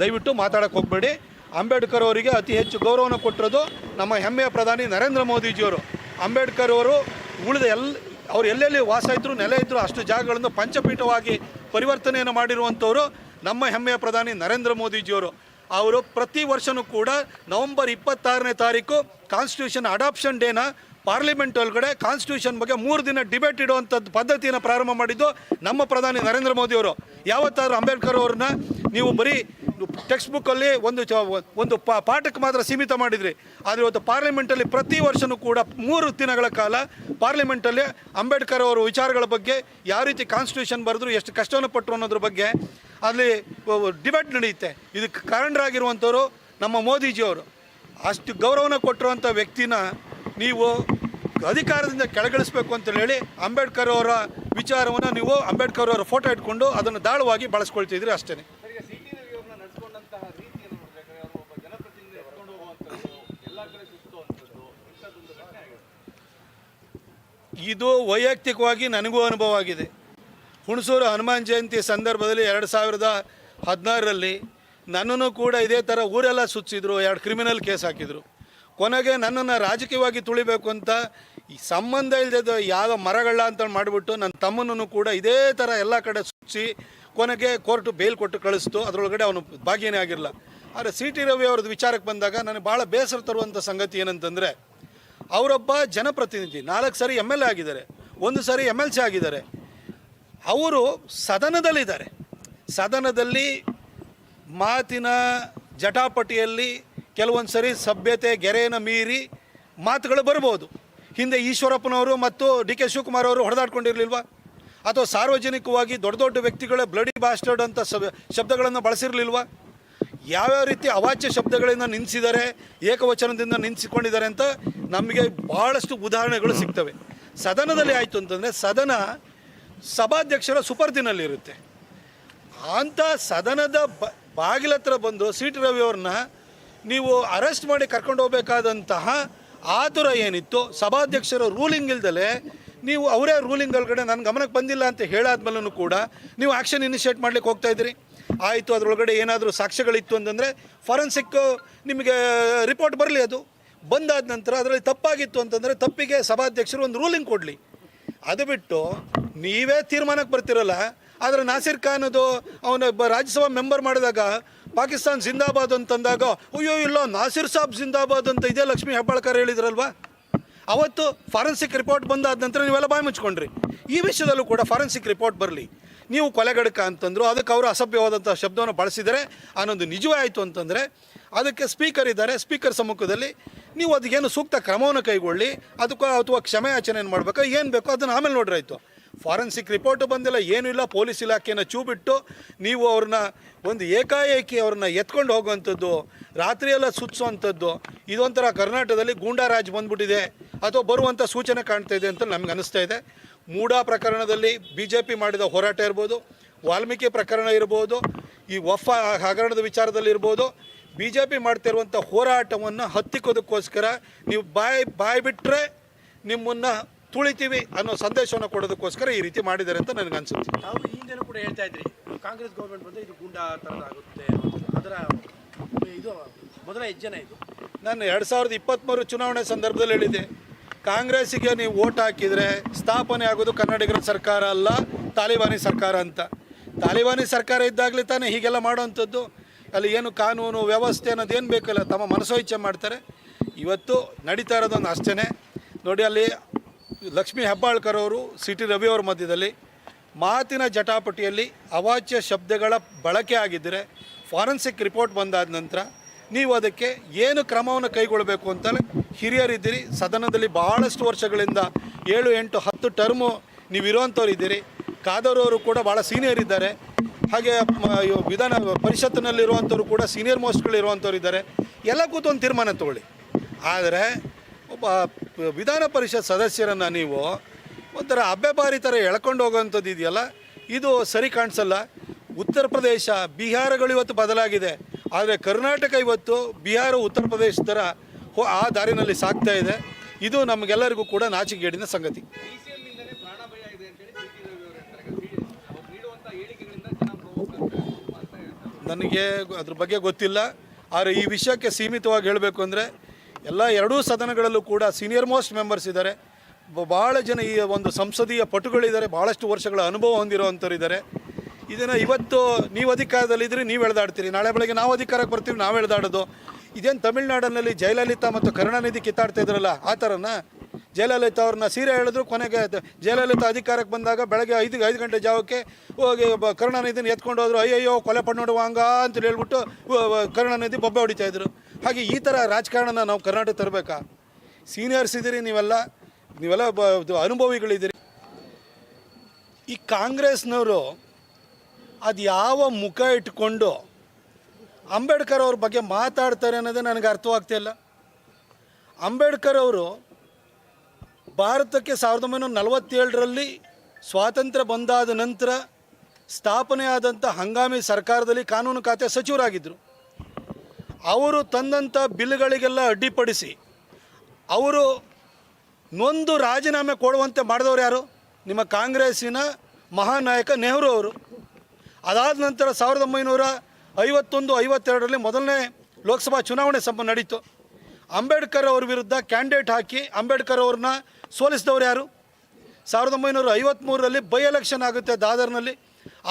ದಯವಿಟ್ಟು ಮಾತಾಡೋಕ್ಕೆ ಹೋಗಬೇಡಿ. ಅಂಬೇಡ್ಕರ್ ಅವರಿಗೆ ಅತಿ ಹೆಚ್ಚು ಗೌರವನ ಕೊಟ್ಟಿರೋದು ನಮ್ಮ ಹೆಮ್ಮೆಯ ಪ್ರಧಾನಿ ನರೇಂದ್ರ ಮೋದಿಜಿಯವರು. ಅಂಬೇಡ್ಕರ್ ಅವರು ಉಳಿದ ಎಲ್ ಅವ್ರು ಎಲ್ಲೆಲ್ಲಿ ವಾಸ ಇದ್ದರು ನೆಲೆ ಇದ್ದರು ಅಷ್ಟು ಜಾಗಗಳನ್ನು ಪಂಚಪೀಠವಾಗಿ ಪರಿವರ್ತನೆಯನ್ನು ಮಾಡಿರುವಂಥವರು ನಮ್ಮ ಹೆಮ್ಮೆಯ ಪ್ರಧಾನಿ ನರೇಂದ್ರ ಮೋದಿಜಿಯವರು. ಅವರು ಪ್ರತಿ ವರ್ಷವೂ ಕೂಡ ನವೆಂಬರ್ ಇಪ್ಪತ್ತಾರನೇ ತಾರೀಕು ಕಾನ್ಸ್ಟಿಟ್ಯೂಷನ್ ಅಡಾಪ್ಷನ್ ಡೇನ ಪಾರ್ಲಿಮೆಂಟ್ ಒಳಗಡೆ ಕಾನ್ಸ್ಟಿಟ್ಯೂಷನ್ ಬಗ್ಗೆ ಮೂರು ದಿನ ಡಿಬೇಟ್ ಇಡುವಂಥದ್ದು ಪದ್ಧತಿಯನ್ನು ಪ್ರಾರಂಭ ಮಾಡಿದ್ದು ನಮ್ಮ ಪ್ರಧಾನಿ ನರೇಂದ್ರ ಮೋದಿಯವರು ಯಾವತ್ತಾದರೂ ಅಂಬೇಡ್ಕರ್ ಅವ್ರನ್ನ ನೀವು ಬರೀ ಟೆಕ್ಸ್ಟ್ ಬುಕ್ಕಲ್ಲಿ ಒಂದು ಚ, ಒಂದು ಪಾ, ಪಾಠಕ್ಕೆ ಮಾತ್ರ ಸೀಮಿತ ಮಾಡಿದ್ರಿ. ಆದರೆ ಇವತ್ತು ಪಾರ್ಲಿಮೆಂಟಲ್ಲಿ ಪ್ರತಿ ವರ್ಷವೂ ಕೂಡ ಮೂರು ದಿನಗಳ ಕಾಲ ಪಾರ್ಲಿಮೆಂಟಲ್ಲಿ ಅಂಬೇಡ್ಕರ್ ಅವರ ವಿಚಾರಗಳ ಬಗ್ಗೆ ಯಾವ ರೀತಿ ಕಾನ್ಸ್ಟಿಟ್ಯೂಷನ್ ಬರೆದ್ರು ಎಷ್ಟು ಕಷ್ಟವನ್ನು ಪಟ್ಟರು ಅನ್ನೋದ್ರ ಬಗ್ಗೆ ಅಲ್ಲಿ ಡಿಬೇಟ್ ನಡೆಯುತ್ತೆ. ಇದಕ್ಕೆ ಕಾರಣರಾಗಿರುವಂಥವ್ರು ನಮ್ಮ ಮೋದಿಜಿಯವರು. ಅಷ್ಟು ಗೌರವನ ಕೊಟ್ಟಿರುವಂಥ ವ್ಯಕ್ತಿನ ನೀವು ಅಧಿಕಾರದಿಂದ ಕೆಳಗಿಳಿಸ್ಬೇಕು ಅಂತ ಹೇಳಿ ಅಂಬೇಡ್ಕರ್ ಅವರ ವಿಚಾರವನ್ನು ನೀವು ಅಂಬೇಡ್ಕರ್ ಅವರ ಫೋಟೋ ಇಟ್ಕೊಂಡು ಅದನ್ನು ದಾಳವಾಗಿ ಬಳಸ್ಕೊಳ್ತಿದ್ರಿ ಅಷ್ಟೇ ಇದು ವೈಯಕ್ತಿಕವಾಗಿ ನನಗೂ ಅನುಭವ ಆಗಿದೆ. ಹುಣಸೂರು ಹನುಮಾನ್ ಜಯಂತಿ ಸಂದರ್ಭದಲ್ಲಿ ಎರಡು ಸಾವಿರದ ಹದಿನಾರರಲ್ಲಿ ನನ್ನನ್ನು ಕೂಡ ಇದೇ ಥರ ಊರೆಲ್ಲ ಸುತ್ತಿದ್ರು ಎರಡು ಕ್ರಿಮಿನಲ್ ಕೇಸ್ ಹಾಕಿದರು. ಕೊನೆಗೆ ನನ್ನನ್ನು ರಾಜಕೀಯವಾಗಿ ತುಳಿಬೇಕು ಅಂತ ಸಂಬಂಧ ಇಲ್ಲದ ಯಾವ ಮರಗಳ ಅಂತ ಮಾಡಿಬಿಟ್ಟು ನನ್ನ ತಮ್ಮನನ್ನು ಕೂಡ ಇದೇ ಥರ ಎಲ್ಲ ಕಡೆ ಸುಚ್ಚಿ ಕೊನೆಗೆ ಕೋರ್ಟು ಬೇಲ್ ಕೊಟ್ಟು ಕಳಿಸ್ತು. ಅದರೊಳಗಡೆ ಅವನು ಭಾಗಿಯೇ ಆಗಿರಲ್ಲ ಆದರೆ ಸಿ ಟಿ ರವಿ ಅವ್ರದ್ದು ವಿಚಾರಕ್ಕೆ ಬಂದಾಗ ನನಗೆ ಭಾಳ ಬೇಸರ ತರುವಂಥ ಸಂಗತಿ ಏನಂತಂದರೆ, ಅವರೊಬ್ಬ ಜನಪ್ರತಿನಿಧಿ, ನಾಲ್ಕು ಸಾರಿ ಎಂ ಎಲ್ ಎ ಆಗಿದ್ದಾರೆ, ಒಂದು ಸಾರಿ ಎಂ ಎಲ್ ಸಿ ಆಗಿದ್ದಾರೆ. ಅವರು ಸದನದಲ್ಲಿದ್ದಾರೆ. ಸದನದಲ್ಲಿ ಮಾತಿನ ಜಟಾಪಟಿಯಲ್ಲಿ ಕೆಲವೊಂದು ಸರಿ ಸಭ್ಯತೆ ಗೆರೆಯನ್ನು ಮೀರಿ ಮಾತುಗಳು ಬರ್ಬೋದು ಹಿಂದೆ ಈಶ್ವರಪ್ಪನವರು ಮತ್ತು ಡಿ ಕೆ ಶಿವಕುಮಾರ್ ಅವರು ಹೊಡೆದಾಡ್ಕೊಂಡಿರಲಿಲ್ವ? ಅಥವಾ ಸಾರ್ವಜನಿಕವಾಗಿ ದೊಡ್ಡ ದೊಡ್ಡ ವ್ಯಕ್ತಿಗಳ ಬ್ಲಡಿ ಬಾಸ್ಟರ್ಡ್ ಅಂತ ಶಬ್ದಗಳನ್ನು ಬಳಸಿರಲಿಲ್ವ? ಯಾವ್ಯಾವ ರೀತಿ ಅವಾಚ್ಯ ಶಬ್ದಗಳಿಂದ ನಿಲ್ಲಿಸಿದ್ದಾರೆ ಏಕವಚನದಿಂದ ನಿಲ್ಲಿಸಿಕೊಂಡಿದ್ದಾರೆ ಅಂತ ನಮಗೆ ಭಾಳಷ್ಟು ಉದಾಹರಣೆಗಳು ಸಿಗ್ತವೆ. ಸದನದಲ್ಲಿ ಆಯಿತು ಅಂತಂದರೆ ಸದನ ಸಭಾಧ್ಯಕ್ಷರ ಸುಪರ್ದಿನಲ್ಲಿರುತ್ತೆ. ಅಂಥ ಸದನದ ಬಾಗಿಲತ್ರ ಬಂದು ಸಿ ಟಿ ರವಿ ಅವ್ರನ್ನ ನೀವು ಅರೆಸ್ಟ್ ಮಾಡಿ ಕರ್ಕೊಂಡು ಹೋಗಬೇಕಾದಂತಹ ಆತುರ ಏನಿತ್ತು, ಸಭಾಧ್ಯಕ್ಷರ ರೂಲಿಂಗ್ ಇಲ್ದಲೆ ನೀವು ಅವರೇ ರೂಲಿಂಗ್ ಒಳಗಡೆ ನನ್ನ ಗಮನಕ್ಕೆ ಬಂದಿಲ್ಲ ಅಂತ ಹೇಳಾದ್ಮೇಲೂ ಕೂಡ ನೀವು ಆ್ಯಕ್ಷನ್ ಇನಿಷಿಯೇಟ್ ಮಾಡ್ಲಿಕ್ಕೆ ಹೋಗ್ತಾ ಇದ್ದೀರಿ. ಆಯಿತು, ಅದರೊಳಗಡೆ ಏನಾದರೂ ಸಾಕ್ಷ್ಯಗಳಿತ್ತು ಅಂತಂದರೆ ಫಾರೆನ್ಸಿಕ್ ನಿಮಗೆ ರಿಪೋರ್ಟ್ ಬರಲಿ ಅದು. ಬಂದಾದ ನಂತರ ಅದರಲ್ಲಿ ತಪ್ಪಾಗಿತ್ತು ಅಂತಂದರೆ ತಪ್ಪಿಗೆ ಸಭಾಧ್ಯಕ್ಷರು ಒಂದು ರೂಲಿಂಗ್ ಕೊಡಲಿ. ಅದು ಬಿಟ್ಟು ನೀವೇ ತೀರ್ಮಾನಕ್ಕೆ ಬರ್ತಿರಲ್ಲ, ಆದರೆ ನಾಸಿರ್ ಖಾನದು ಅವನ ಒಬ್ಬ ರಾಜ್ಯಸಭಾ ಮೆಂಬರ್ ಮಾಡಿದಾಗ ಪಾಕಿಸ್ತಾನ್ ಜಿಂದಾಬಾದ್ ಅಂತಂದಾಗ ಅಯ್ಯೋ, ಇಲ್ಲ, ನಾಸಿರ್ ಸಾಬ್ ಜಿಂದಾಬಾದ್ ಅಂತ ಇದೇ ಲಕ್ಷ್ಮಿ ಹೆಬ್ಬಾಳ್ಕರ್ ಹೇಳಿದ್ರಲ್ವಾ? ಅವತ್ತು ಫಾರೆನ್ಸಿಕ್ ರಿಪೋರ್ಟ್ ಬಂದಾದ ನಂತರ ನೀವೆಲ್ಲ ಬಾಯಿ ಮುಚ್ಕೊಂಡ್ರಿ. ಈ ವಿಷಯದಲ್ಲೂ ಕೂಡ ಫಾರೆನ್ಸಿಕ್ ರಿಪೋರ್ಟ್ ಬರಲಿ. ನೀವು ಕೊಲೆಗಡಕ ಅಂತಂದರು, ಅದಕ್ಕೆ ಅವರು ಅಸಭ್ಯವಾದಂಥ ಶಬ್ದವನ್ನು ಬಳಸಿದರೆ ಆನೊಂದು ನಿಜವೇ ಆಯಿತು ಅಂತಂದರೆ, ಅದಕ್ಕೆ ಸ್ಪೀಕರ್ ಇದ್ದಾರೆ. ಸ್ಪೀಕರ್ ಸಮ್ಮುಖದಲ್ಲಿ ನೀವು ಅದಕ್ಕೇನು ಸೂಕ್ತ ಕ್ರಮವನ್ನು ಕೈಗೊಳ್ಳಿ, ಅದಕ್ಕೂ ಅಥವಾ ಕ್ಷಮೆ ಯಾಚನೆಯನ್ನು ಮಾಡಬೇಕಾ, ಏನು ಬೇಕೋ ಅದನ್ನು ಆಮೇಲೆ ನೋಡ್ರಿ ಆಯಿತು. ಫಾರೆನ್ಸಿಕ್ ರಿಪೋರ್ಟು ಬಂದಿಲ್ಲ, ಏನೂ ಇಲ್ಲ, ಪೊಲೀಸ್ ಇಲಾಖೆಯನ್ನು ಚೂಬಿಟ್ಟು ನೀವು ಅವ್ರನ್ನ ಒಂದು ಏಕಾಏಕಿ ಅವ್ರನ್ನ ಎತ್ಕೊಂಡು ಹೋಗುವಂಥದ್ದು, ರಾತ್ರಿಯೆಲ್ಲ ಸುತ್ತಿಸುವಂಥದ್ದು, ಇದೊಂಥರ ಕರ್ನಾಟಕದಲ್ಲಿ ಗೂಂಡಾರಾಜ್ ಬಂದ್ಬಿಟ್ಟಿದೆ, ಅಥವಾ ಬರುವಂಥ ಸೂಚನೆ ಕಾಣ್ತಾ ಇದೆ ಅಂತ ನಮ್ಗೆ ಅನಿಸ್ತಾ ಇದೆ. ಮೂಡಾ ಪ್ರಕರಣದಲ್ಲಿ ಬಿ ಜೆ ಪಿ ಮಾಡಿದ ಹೋರಾಟ ಇರ್ಬೋದು, ವಾಲ್ಮೀಕಿ ಪ್ರಕರಣ ಇರ್ಬೋದು, ಈ ವಫ ಹಗರಣದ ವಿಚಾರದಲ್ಲಿ ಇರ್ಬೋದು ಬಿ ಜೆ ಪಿ ಮಾಡ್ತಿರುವಂಥ ಹೋರಾಟವನ್ನು ಹತ್ತಿಕ್ಕೋದಕ್ಕೋಸ್ಕರ ನೀವು ಬಾಯಿ ಬಾಯಿ ಬಿಟ್ಟರೆ ನಿಮ್ಮನ್ನು ತುಳಿತೀವಿ ಅನ್ನೋ ಸಂದೇಶವನ್ನು ಕೊಡೋದಕ್ಕೋಸ್ಕರ ಈ ರೀತಿ ಮಾಡಿದ್ದಾರೆ ಅಂತ ನನಗೆ ಅನಿಸುತ್ತೆ. ತಾವು ಈ ಹಿಂದೆನೂ ಕೂಡ ಹೇಳ್ತಾ ಇದ್ರಿ ಕಾಂಗ್ರೆಸ್ ಗೌರ್ಮೆಂಟ್ ಬಂದರೆ ಇದು ಗುಂಡಾ ಥರದಾಗುತ್ತೆ ಅದರ ಇದು ಮೊದಲ ಹೆಜ್ಜೆನ ಇದು. ನಾನು ಎರಡು ಸಾವಿರದ ಇಪ್ಪತ್ತ್ಮೂರು ಚುನಾವಣೆ ಸಂದರ್ಭದಲ್ಲಿ ಹೇಳಿದೆ ಕಾಂಗ್ರೆಸ್ಸಿಗೆ ನೀವು ಓಟ್ ಹಾಕಿದರೆ ಸ್ಥಾಪನೆ ಆಗೋದು ಕನ್ನಡಿಗರ ಸರ್ಕಾರ ಅಲ್ಲ ತಾಲಿಬಾನಿ ಸರ್ಕಾರ ಅಂತ. ತಾಲಿಬಾನಿ ಸರ್ಕಾರ ಇದ್ದಾಗಲೇ ತಾನೇ ಹೀಗೆಲ್ಲ ಮಾಡೋವಂಥದ್ದು. ಅಲ್ಲಿ ಏನು ಕಾನೂನು ವ್ಯವಸ್ಥೆ ಅನ್ನೋದು ಏನು ಬೇಕಲ್ಲ ತಮ್ಮ ಮನಸೋ ಇಚ್ಛೆ ಮಾಡ್ತಾರೆ. ಇವತ್ತು ನಡೀತಾ ಇರೋದೊಂದು ಅಷ್ಟೇ ನೋಡಿ ಅಲ್ಲಿ ಲಕ್ಷ್ಮೀ ಹೆಬ್ಬಾಳ್ಕರ್ ಅವರು ಸಿ ಟಿ ರವಿ ಅವರ ಮಧ್ಯದಲ್ಲಿ ಮಾತಿನ ಜಟಾಪಟಿಯಲ್ಲಿ ಅವಾಚ್ಯ ಶಬ್ದಗಳ ಬಳಕೆ ಆಗಿದ್ದರೆ ಫಾರೆನ್ಸಿಕ್ ರಿಪೋರ್ಟ್ ಬಂದಾದ ನಂತರ ನೀವು ಅದಕ್ಕೆ ಏನು ಕ್ರಮವನ್ನು ಕೈಗೊಳ್ಳಬೇಕು ಅಂತ ಹಿರಿಯರಿದ್ದೀರಿ. ಸದನದಲ್ಲಿ ಭಾಳಷ್ಟು ವರ್ಷಗಳಿಂದ ಏಳು ಎಂಟು ಹತ್ತು ಟರ್ಮು ನೀವು ಇರುವಂಥವ್ರು ಇದ್ದೀರಿ ಕಾದರವರು ಕೂಡ ಭಾಳ ಸೀನಿಯರ್ ಇದ್ದಾರೆ. ಹಾಗೆ ವಿಧಾನ ಪರಿಷತ್ತಿನಲ್ಲಿರುವಂಥವ್ರು ಕೂಡ ಸೀನಿಯರ್ ಮೋಸ್ಟ್ಗಳು ಇರುವಂಥವ್ರು ಇದ್ದಾರೆ. ಎಲ್ಲ ಕೂತು ಒಂದು ತೀರ್ಮಾನ ತಗೊಳ್ಳಿ. ಆದರೆ ವಿಧಾನ ಪರಿಷತ್ ಸದಸ್ಯರನ್ನು ನೀವು ಒಂಥರ ಅಬ್ಬೆಬಾರಿ ಥರ ಎಳ್ಕೊಂಡು ಹೋಗೋವಂಥದ್ದು ಇದೆಯಲ್ಲ? ಇದು ಸರಿ ಕಾಣಿಸಲ್ಲ. ಉತ್ತರ ಪ್ರದೇಶ, ಬಿಹಾರಗಳು ಇವತ್ತು ಬದಲಾಗಿದೆ. ಆದರೆ ಕರ್ನಾಟಕ ಇವತ್ತು ಬಿಹಾರ, ಉತ್ತರ ಪ್ರದೇಶ ಥರ ಹೋ- ಆ ದಾರಿನಲ್ಲಿ ಸಾಗ್ತಾ ಇದೆ. ಇದು ನಮಗೆಲ್ಲರಿಗೂ ಕೂಡ ನಾಚಿಕೆಗೇಡಿನ ಸಂಗತಿ. ನನಗೆ ಅದ್ರ ಬಗ್ಗೆ ಗೊತ್ತಿಲ್ಲ. ಆದರೆ ಈ ವಿಷಯಕ್ಕೆ ಸೀಮಿತವಾಗಿ ಹೇಳಬೇಕು ಅಂದರೆ ಎಲ್ಲ ಎರಡೂ ಸದನಗಳಲ್ಲೂ ಕೂಡ ಸೀನಿಯರ್ ಮೋಸ್ಟ್ ಮೆಂಬರ್ಸ್ ಇದ್ದಾರೆ. ಭಾಳ ಜನ ಈ ಒಂದು ಸಂಸದೀಯ ಪಟುಗಳಿದ್ದಾರೆ. ಭಾಳಷ್ಟು ವರ್ಷಗಳ ಅನುಭವ ಹೊಂದಿರುವಂಥವ್ರು ಇದ್ದಾರೆ ಇದನ್ನು ಇವತ್ತು ನೀವು ಅಧಿಕಾರದಲ್ಲಿದ್ದರೆ ನೀವು ಎಳೆದಾಡ್ತೀರಿ. ನಾಳೆ ಬೆಳಗ್ಗೆ ನಾವು ಅಧಿಕಾರಕ್ಕೆ ಬರ್ತೀವಿ, ನಾವು ಎಳೆದಾಡೋದು. ಇದೇನು ತಮಿಳ್ನಾಡಿನಲ್ಲಿ ಜಯಲಲಿತಾ ಮತ್ತು ಕರುಣಾನಿಧಿ ಕಿತ್ತಾಡ್ತಾ ಇದ್ರಲ್ಲ, ಆ ಥರನ? ಜಯಲಲಿತಾ ಅವ್ರನ್ನ ಸೀರೆ ಹೇಳಿದ್ರು ಕೊನೆಗೆ ಜಯಲಲಿತಾ ಅಧಿಕಾರಕ್ಕೆ ಬಂದಾಗ ಬೆಳಗ್ಗೆ ಐದು ಐದು ಗಂಟೆ ಜಾವಕ್ಕೆ ಹೋಗಿ ಕರುಣಾನಿಧಿನ ಎತ್ಕೊಂಡು ಹೋದ್ರು, ಅಯ್ಯಯ್ಯೋ, ಕೊಲೆ ಪಣ್ಣೋಡುವಂಗ ಅಂತ ಹೇಳ್ಬಿಟ್ಟು, ವ- ವ- ಕರುಣಾನಿಧಿ ಬೊಬ್ಬೆ ಹೊಡಿತಾ ಇದ್ರು. ಹಾಗೆ ಈ ಥರ ರಾಜಕಾರಣನ ನಾವು ಕರ್ನಾಟಕ ತರಬೇಕಾ? ಸೀನಿಯರ್ಸ್ ಇದ್ದೀರಿ ನೀವೆಲ್ಲ ನೀವೆಲ್ಲ ಬ ಅನುಭವಿಗಳಿದ್ದೀರಿ. ಈ ಕಾಂಗ್ರೆಸ್ನವರು ಅದು ಯಾವ ಮುಖ ಇಟ್ಕೊಂಡು ಅಂಬೇಡ್ಕರ್ ಅವ್ರ ಬಗ್ಗೆ ಮಾತಾಡ್ತಾರೆ ಅನ್ನೋದೇ ನನಗೆ ಅರ್ಥವಾಗ್ತಿಲ್ಲ ಅಂಬೇಡ್ಕರ್ ಅವರು ಭಾರತಕ್ಕೆ ಸಾವಿರದ ಒಂಬೈನೂರ ನಲವತ್ತೇಳರಲ್ಲಿ ಸ್ವಾತಂತ್ರ್ಯ ಬಂದಾದ ನಂತರ ಸ್ಥಾಪನೆಯಾದಂಥ ಹಂಗಾಮಿ ಸರ್ಕಾರದಲ್ಲಿ ಕಾನೂನು ಖಾತೆ ಸಚಿವರಾಗಿದ್ದರು. ಅವರು ತಂದಂಥ ಬಿಲ್ಗಳಿಗೆಲ್ಲ ಅಡ್ಡಿಪಡಿಸಿ, ಅವರು ನೊಂದು ರಾಜೀನಾಮೆ ಕೊಡುವಂತೆ ಮಾಡಿದವರು ಯಾರು? ನಿಮ್ಮ ಕಾಂಗ್ರೆಸ್ಸಿನ ಮಹಾನಾಯಕ ನೆಹರು ಅವರು. ಅದಾದ ನಂತರ ಸಾವಿರದ ಒಂಬೈನೂರ ಐವತ್ತೊಂದು, ಐವತ್ತೆರಡರಲ್ಲಿ ಮೊದಲನೇ ಲೋಕಸಭಾ ಚುನಾವಣೆ ಸಂಬ ನಡೀತು. ಅಂಬೇಡ್ಕರ್ ಅವ್ರ ವಿರುದ್ಧ ಕ್ಯಾಂಡಿಡೇಟ್ ಹಾಕಿ ಅಂಬೇಡ್ಕರ್ ಅವ್ರನ್ನ ಸೋಲಿಸಿದವರು ಯಾರು? ಸಾವಿರದ ಒಂಬೈನೂರ ಐವತ್ತ್ಮೂರರಲ್ಲಿ ಬೈ ಎಲೆಕ್ಷನ್ ಆಗುತ್ತೆ ದಾದರ್ನಲ್ಲಿ.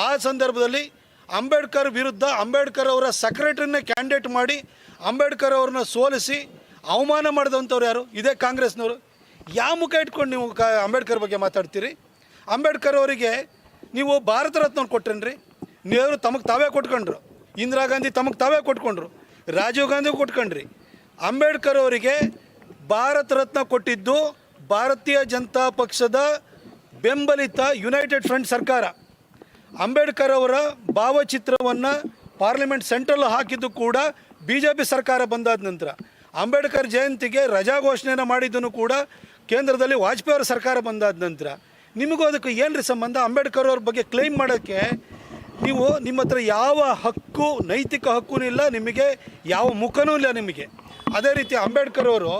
ಆ ಸಂದರ್ಭದಲ್ಲಿ ಅಂಬೇಡ್ಕರ್ ವಿರುದ್ಧ ಅಂಬೇಡ್ಕರ್ ಅವರ ಸೆಕ್ರೆಟರಿನೇ ಕ್ಯಾಂಡಿಡೇಟ್ ಮಾಡಿ ಅಂಬೇಡ್ಕರ್ ಅವ್ರನ್ನ ಸೋಲಿಸಿ ಅವಮಾನ ಮಾಡಿದಂಥವ್ರು ಯಾರು? ಇದೇ ಕಾಂಗ್ರೆಸ್ನವರು. ಯಾವ ಮುಖ ಇಟ್ಕೊಂಡು ನೀವು ಕ ಅಂಬೇಡ್ಕರ್ ಬಗ್ಗೆ ಮಾತಾಡ್ತೀರಿ? ಅಂಬೇಡ್ಕರ್ ಅವರಿಗೆ ನೀವು ಭಾರತ ರತ್ನ ಕೊಟ್ರೇನ್ರಿ? ನೆಹರು ತಮಗೆ ತಾವೇ ಕೊಟ್ಕೊಂಡ್ರು. ಇಂದಿರಾ ಗಾಂಧಿ ತಮಗೆ ತಾವೇ ಕೊಟ್ಕೊಂಡ್ರು. ರಾಜೀವ್ ಗಾಂಧಿ ಕೊಟ್ಕೊಂಡ್ರಿ. ಅಂಬೇಡ್ಕರ್ ಅವರಿಗೆ ಭಾರತ ರತ್ನ ಕೊಟ್ಟಿದ್ದು ಭಾರತೀಯ ಜನತಾ ಪಕ್ಷದ ಬೆಂಬಲಿತ ಯುನೈಟೆಡ್ ಫ್ರಂಟ್ ಸರ್ಕಾರ. ಅಂಬೇಡ್ಕರ್ ಅವರ ಭಾವಚಿತ್ರವನ್ನು ಪಾರ್ಲಿಮೆಂಟ್ ಸೆಂಟ್ರಲ್ ಹಾಕಿದ್ದು ಕೂಡ ಬಿ ಜೆ ಪಿ ಸರ್ಕಾರ ಬಂದಾದ ನಂತರ. ಅಂಬೇಡ್ಕರ್ ಜಯಂತಿಗೆ ರಜಾ ಘೋಷಣೆಯನ್ನು ಮಾಡಿದ್ದನ್ನು ಕೂಡ ಕೇಂದ್ರದಲ್ಲಿ ವಾಜಪೇಯಿ ಅವರ ಸರ್ಕಾರ ಬಂದಾದ ನಂತರ. ನಿಮಗೂ ಅದಕ್ಕೆ ಏನು ಸಂಬಂಧ? ಅಂಬೇಡ್ಕರ್ ಅವ್ರ ಬಗ್ಗೆ ಕ್ಲೈಮ್ ಮಾಡೋಕ್ಕೆ ನೀವು ನಿಮ್ಮ ಹತ್ರ ಯಾವ ಹಕ್ಕು, ನೈತಿಕ ಹಕ್ಕೂ ಇಲ್ಲ, ನಿಮಗೆ ಯಾವ ಮುಖನೂ ಇಲ್ಲ ನಿಮಗೆ. ಅದೇ ರೀತಿ ಅಂಬೇಡ್ಕರ್ ಅವರು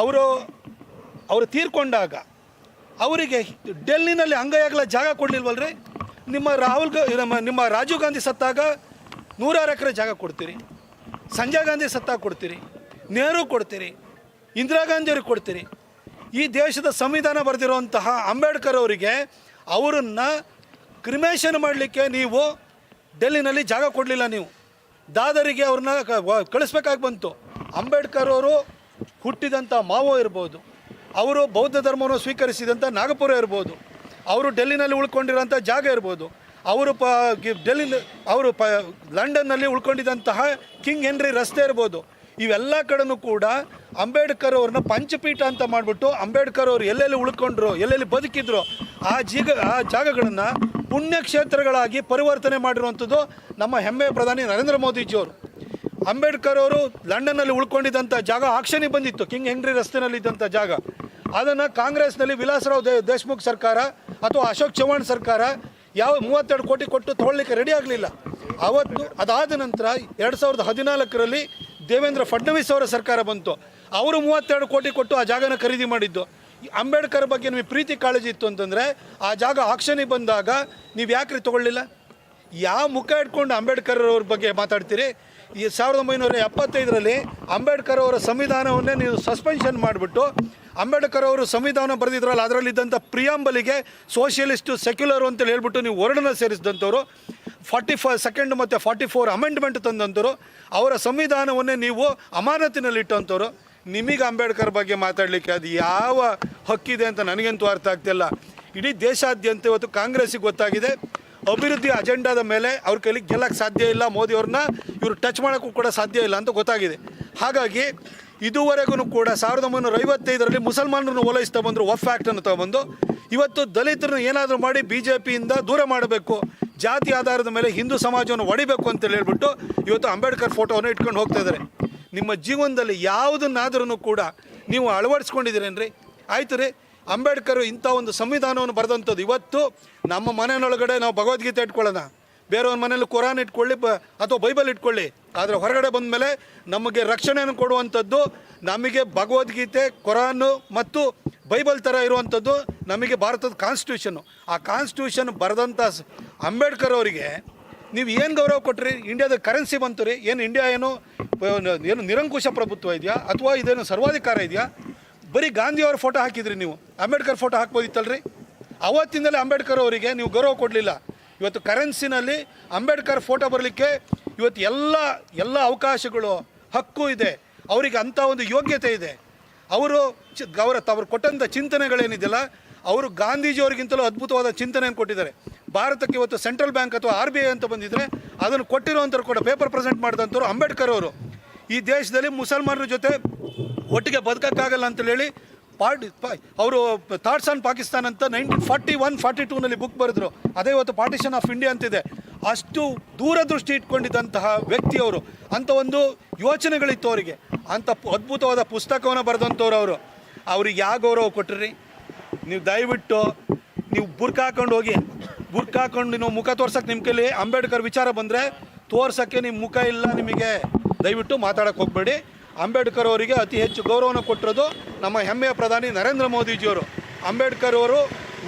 ಅವರು ಅವರು ತೀರ್ಕೊಂಡಾಗ ಅವರಿಗೆ ಡೆಲ್ಲಿನಲ್ಲಿ ಅಂಗೈಯಾಗಲ ಜಾಗ ಕೊಡಲಿಲ್ವಲ್ರಿ? ನಿಮ್ಮ ರಾಹುಲ್ ನಮ್ಮ ನಿಮ್ಮ ರಾಜೀವ್ ಗಾಂಧಿ ಸತ್ತಾಗ ನೂರಾರು ಎಕರೆ ಜಾಗ ಕೊಡ್ತೀರಿ. ಸಂಜಯ್ ಗಾಂಧಿ ಸತ್ತಾಗ ಕೊಡ್ತೀರಿ. ನೆಹರು ಕೊಡ್ತೀರಿ. ಇಂದಿರಾ ಗಾಂಧಿ ಅವ್ರಿಗೆ ಕೊಡ್ತೀರಿ. ಈ ದೇಶದ ಸಂವಿಧಾನ ಬರೆದಿರುವಂತಹ ಅಂಬೇಡ್ಕರ್ ಅವರಿಗೆ ಅವರನ್ನು ಕ್ರಿಮೇಷನ್ ಮಾಡಲಿಕ್ಕೆ ನೀವು ಡೆಲ್ಲಿನಲ್ಲಿ ಜಾಗ ಕೊಡಲಿಲ್ಲ ನೀವು. ದಾದರಿಗೆ ಅವ್ರನ್ನ ಕಳಿಸ್ಬೇಕಾಗಿ ಬಂತು. ಅಂಬೇಡ್ಕರ್ ಅವರು ಹುಟ್ಟಿದಂಥ ಮಾವೋ ಇರ್ಬೋದು. ಅವರು ಬೌದ್ಧ ಧರ್ಮವನ್ನು ಸ್ವೀಕರಿಸಿದಂಥ ನಾಗಪುರ ಇರ್ಬೋದು. ಅವರು ಡೆಲ್ಲಿನಲ್ಲಿ ಉಳ್ಕೊಂಡಿರೋಂಥ ಜಾಗ ಇರ್ಬೋದು. ಅವರು ಪ ಡೆಲ್ಲಿ ಅವರು ಪ, ಲಂಡನ್ನಲ್ಲಿ ಉಳ್ಕೊಂಡಿದ್ದಂತಹ ಕಿಂಗ್ ಹೆನ್ರಿ ರಸ್ತೆ ಇರ್ಬೋದು. ಇವೆಲ್ಲ ಕಡೆನೂ ಕೂಡ ಅಂಬೇಡ್ಕರ್ ಅವ್ರನ್ನ ಪಂಚಪೀಠ ಅಂತ ಮಾಡಿಬಿಟ್ಟು ಅಂಬೇಡ್ಕರ್ ಅವರು ಎಲ್ಲೆಲ್ಲಿ ಉಳ್ಕೊಂಡ್ರು, ಎಲ್ಲೆಲ್ಲಿ ಬದುಕಿದ್ರು, ಆ ಜೀಗ, ಆ ಜಾಗಗಳನ್ನು ಪುಣ್ಯಕ್ಷೇತ್ರಗಳಾಗಿ ಪರಿವರ್ತನೆ ಮಾಡಿರುವಂಥದ್ದು ನಮ್ಮ ಹೆಮ್ಮೆಯ ಪ್ರಧಾನಿ ನರೇಂದ್ರ ಮೋದಿಜಿಯವರು. ಅಂಬೇಡ್ಕರ್ ಅವರು ಲಂಡನ್ನಲ್ಲಿ ಉಳ್ಕೊಂಡಿದ್ದಂಥ ಜಾಗ ಆಕ್ಷನಿಗೆ ಬಂದಿತ್ತು, ಕಿಂಗ್ ಹೆನ್ರಿ ರಸ್ತೆನಲ್ಲಿ ಇದ್ದಂಥ ಜಾಗ. ಅದನ್ನು ಕಾಂಗ್ರೆಸ್ನಲ್ಲಿ ವಿಲಾಸರಾವ್ ದೇಶ್ಮುಖ್ ಸರ್ಕಾರ ಅಥವಾ ಅಶೋಕ್ ಚವ್ಹಾಣ್ ಸರ್ಕಾರ ಯಾವ ಮೂವತ್ತೆರಡು ಕೋಟಿ ಕೊಟ್ಟು ತೊಗೊಳ್ಳಿಕ್ಕೆ ರೆಡಿ ಆಗಲಿಲ್ಲ. ಅವತ್ತು ಅದಾದ ನಂತರ ಎರಡು ಸಾವಿರದ ಹದಿನಾಲ್ಕರಲ್ಲಿ ದೇವೇಂದ್ರ ಫಡ್ನವೀಸ್ ಅವರ ಸರ್ಕಾರ ಬಂತು. ಅವರು ಮೂವತ್ತೆರಡು ಕೋಟಿ ಕೊಟ್ಟು ಆ ಜಾಗನ ಖರೀದಿ ಮಾಡಿದ್ದು. ಅಂಬೇಡ್ಕರ್ ಬಗ್ಗೆ ನಿಮಗೆ ಪ್ರೀತಿ ಕಾಳಜಿ ಇತ್ತು ಅಂತಂದರೆ ಆ ಜಾಗ ಆಕ್ಷನಿಗೆ ಬಂದಾಗ ನೀವು ಯಾಕ್ರಿ ತೊಗೊಳ್ಳಿಲ್ಲ? ಯಾವ ಮುಖ ಇಟ್ಕೊಂಡು ಅಂಬೇಡ್ಕರ್ ಅವ್ರ ಬಗ್ಗೆ ಮಾತಾಡ್ತೀರಿ? ಈ ಸಾವಿರದ ಒಂಬೈನೂರ ಎಪ್ಪತ್ತೈದರಲ್ಲಿ ಅಂಬೇಡ್ಕರ್ ಅವರ ಸಂವಿಧಾನವನ್ನೇ ನೀವು ಸಸ್ಪೆನ್ಷನ್ ಮಾಡಿಬಿಟ್ಟು ಅಂಬೇಡ್ಕರ್ ಅವರು ಸಂವಿಧಾನ ಬರೆದಿದ್ರಲ್ಲ, ಅದರಲ್ಲಿದ್ದಂಥ ಪ್ರಿಯಾಂಬಲಿಗೆ ಸೋಷಿಯಲಿಸ್ಟು ಸೆಕ್ಯುಲರ್ ಅಂತೇಳಿ ಹೇಳ್ಬಿಟ್ಟು ನೀವು ವರ್ಣನ ಸೇರಿಸಿದಂಥವ್ರು ಫಾರ್ಟಿ ಫೈ ಸೆಕೆಂಡ್ ಮತ್ತು ಫಾರ್ಟಿ ಫೋರ್ ಅಮೆಂಡ್ಮೆಂಟ್ ತಂದಂಥವ್ರು, ಅವರ ಸಂವಿಧಾನವನ್ನೇ ನೀವು ಅಮಾನತಿನಲ್ಲಿ ಇಟ್ಟಂಥವ್ರು ನಿಮಗೆ ಅಂಬೇಡ್ಕರ್ ಬಗ್ಗೆ ಮಾತಾಡಲಿಕ್ಕೆ ಅದು ಯಾವ ಹಕ್ಕಿದೆ ಅಂತ ನನಗಂತೂ ಅರ್ಥ ಆಗ್ತಿಲ್ಲ. ಇಡೀ ದೇಶಾದ್ಯಂತ ಇವತ್ತು ಕಾಂಗ್ರೆಸ್ಸಿಗೆ ಗೊತ್ತಾಗಿದೆ. ಅಭಿವೃದ್ಧಿ ಅಜೆಂಡಾದ ಮೇಲೆ ಅವ್ರ ಕೈಲಿ ಗೆಲ್ಲಕ್ಕೆ ಸಾಧ್ಯ ಇಲ್ಲ ಮೋದಿಯವ್ರನ್ನ ಇವರು ಟಚ್ ಮಾಡೋಕ್ಕೂ ಕೂಡ ಸಾಧ್ಯ ಇಲ್ಲ ಅಂತ ಗೊತ್ತಾಗಿದೆ. ಹಾಗಾಗಿ ಇದುವರೆಗೂ ಕೂಡ ಸಾವಿರದ ಒಂಬೈನೂರ ಐವತ್ತೈದರಲ್ಲಿ ಮುಸಲ್ಮಾನರನ್ನು ಓಲೈಸ್ತಾ ಬಂದರು ವಫ್ ಆ್ಯಕ್ಟನ್ನು ತಗೊಂಡು ಇವತ್ತು ದಲಿತರನ್ನು ಏನಾದರೂ ಮಾಡಿ ಬಿ ಜೆ ಪಿಯಿಂದ ದೂರ ಮಾಡಬೇಕು, ಜಾತಿ ಆಧಾರದ ಮೇಲೆ ಹಿಂದೂ ಸಮಾಜವನ್ನು ಒಡಿಬೇಕು ಅಂತೇಳಿ ಹೇಳ್ಬಿಟ್ಟು ಇವತ್ತು ಅಂಬೇಡ್ಕರ್ ಫೋಟೋವನ್ನು ಇಟ್ಕೊಂಡು ಹೋಗ್ತಾ ಇದ್ದಾರೆ. ನಿಮ್ಮ ಜೀವನದಲ್ಲಿ ಯಾವುದನ್ನಾದ್ರೂ ಕೂಡ ನೀವು ಅಳವಡಿಸ್ಕೊಂಡಿದ್ದೀರೇನ್ರಿ? ಆಯ್ತು ರೀ. ಅಂಬೇಡ್ಕರ್ ಇಂಥ ಒಂದು ಸಂವಿಧಾನವನ್ನು ಬರೆದಂಥದ್ದು. ಇವತ್ತು ನಮ್ಮ ಮನೆಯೊಳಗಡೆ ನಾವು ಭಗವದ್ಗೀತೆ ಇಟ್ಕೊಳ್ಳೋಣ. ಬೇರೆಯವ್ರ ಮನೇಲಿ ಕುರಾನ್ ಇಟ್ಕೊಳ್ಳಿ ಬ ಅಥವಾ ಬೈಬಲ್ ಇಟ್ಕೊಳ್ಳಿ. ಆದರೆ ಹೊರಗಡೆ ಬಂದ ಮೇಲೆ ನಮಗೆ ರಕ್ಷಣೆಯನ್ನು ಕೊಡುವಂಥದ್ದು, ನಮಗೆ ಭಗವದ್ಗೀತೆ ಕುರಾನು ಮತ್ತು ಬೈಬಲ್ ಥರ ಇರುವಂಥದ್ದು ನಮಗೆ ಭಾರತದ ಕಾನ್ಸ್ಟಿಟ್ಯೂಷನ್ನು ಆ ಕಾನ್ಸ್ಟಿಟ್ಯೂಷನ್ ಬರೆದಂಥ ಅಂಬೇಡ್ಕರ್ ಅವರಿಗೆ ನೀವು ಏನು ಗೌರವ ಕೊಟ್ರಿ? ಇಂಡಿಯಾದ ಕರೆನ್ಸಿ ಬಂತು ರೀ. ಏನು ಇಂಡಿಯಾ ಏನು ಏನು ನಿರಂಕುಶ ಪ್ರಭುತ್ವ ಇದೆಯಾ? ಅಥವಾ ಇದೇನು ಸರ್ವಾಧಿಕಾರ ಇದೆಯಾ? ಬರೀ ಗಾಂಧಿ ಅವ್ರ ಫೋಟೋ ಹಾಕಿದ್ರಿ ನೀವು. ಅಂಬೇಡ್ಕರ್ ಫೋಟೋ ಹಾಕ್ಬೋದಿತ್ತಲ್ರಿ? ಅವತ್ತಿಂದಲೇ ಅಂಬೇಡ್ಕರ್ ಅವರಿಗೆ ನೀವು ಗೌರವ ಕೊಡಲಿಲ್ಲ. ಇವತ್ತು ಕರೆನ್ಸಿನಲ್ಲಿ ಅಂಬೇಡ್ಕರ್ ಫೋಟೋ ಬರಲಿಕ್ಕೆ ಇವತ್ತು ಎಲ್ಲ ಎಲ್ಲ ಅವಕಾಶಗಳು, ಹಕ್ಕು ಇದೆ. ಅವರಿಗೆ ಅಂಥ ಒಂದು ಯೋಗ್ಯತೆ ಇದೆ. ಅವರು ಚಿ ಅವರ ತವರು ಕೊಟ್ಟಂಥ ಚಿಂತನೆಗಳೇನಿದೆಯಲ್ಲ ಅವರು ಗಾಂಧೀಜಿಯವರಿಗಿಂತಲೂ ಅದ್ಭುತವಾದ ಚಿಂತನೆಯನ್ನು ಕೊಟ್ಟಿದ್ದಾರೆ. ಭಾರತಕ್ಕೆ ಇವತ್ತು ಸೆಂಟ್ರಲ್ ಬ್ಯಾಂಕ್ ಅಥವಾ ಆರ್ ಬಿ ಐ ಅಂತ ಬಂದಿದ್ದರೆ ಅದನ್ನು ಕೊಟ್ಟಿರುವಂಥವ್ರು ಕೂಡ ಪೇಪರ್ ಪ್ರೆಸೆಂಟ್ ಮಾಡಿದಂಥವ್ರು ಅಂಬೇಡ್ಕರ್ ಅವರು. ಈ ದೇಶದಲ್ಲಿ ಮುಸಲ್ಮಾನರ ಜೊತೆ ಒಟ್ಟಿಗೆ ಬದುಕೋಕ್ಕಾಗಲ್ಲ ಅಂತೇಳಿ ಪಾರ್ಟಿ ಅವರು ಥಾಟ್ಸ್ ಆನ್ ಪಾಕಿಸ್ತಾನ್ ಅಂತ ನೈನ್ಟೀನ್ ಫಾರ್ಟಿ ಒನ್ ಫಾರ್ಟಿ ಟೂನಲ್ಲಿ ಬುಕ್ ಬರೆದ್ರು. ಅದೇ ಇವತ್ತು ಪಾರ್ಟಿಷನ್ ಆಫ್ ಇಂಡಿಯಾ ಅಂತಿದೆ. ಅಷ್ಟು ದೂರದೃಷ್ಟಿ ಇಟ್ಕೊಂಡಿದ್ದಂತಹ ವ್ಯಕ್ತಿಯವರು ಅಂಥ ಒಂದು ಯೋಚನೆಗಳಿತ್ತು ಅವರಿಗೆ. ಅಂಥ ಅದ್ಭುತವಾದ ಪುಸ್ತಕವನ್ನು ಬರೆದಂಥವ್ರು ಅವರು. ಅವ್ರಿಗೆ ಯಾವ ಗೌರವ ಕೊಟ್ರಿ? ನೀವು ದಯವಿಟ್ಟು ನೀವು ಬುರ್ಕ ಹಾಕೊಂಡು ಹೋಗಿ. ಬುರ್ಕ ಹಾಕೊಂಡು ನೀವು ಮುಖ ತೋರ್ಸಕ್ಕೆ ನಿಮ್ಮ ಕೈಲಿ ಅಂಬೇಡ್ಕರ್ ವಿಚಾರ ಬಂದರೆ ತೋರ್ಸೋಕ್ಕೆ ನಿಮ್ಮ ಮುಖ ಇಲ್ಲ ನಿಮಗೆ. ದಯವಿಟ್ಟು ಮಾತಾಡೋಕ್ಕೆ ಹೋಗಬೇಡಿ. ಅಂಬೇಡ್ಕರ್ ಅವರಿಗೆ ಅತಿ ಹೆಚ್ಚು ಗೌರವನ ಕೊಟ್ಟಿರೋದು ನಮ್ಮ ಹೆಮ್ಮೆಯ ಪ್ರಧಾನಿ ನರೇಂದ್ರ ಮೋದಿಜಿಯವರು. ಅಂಬೇಡ್ಕರ್ ಅವರು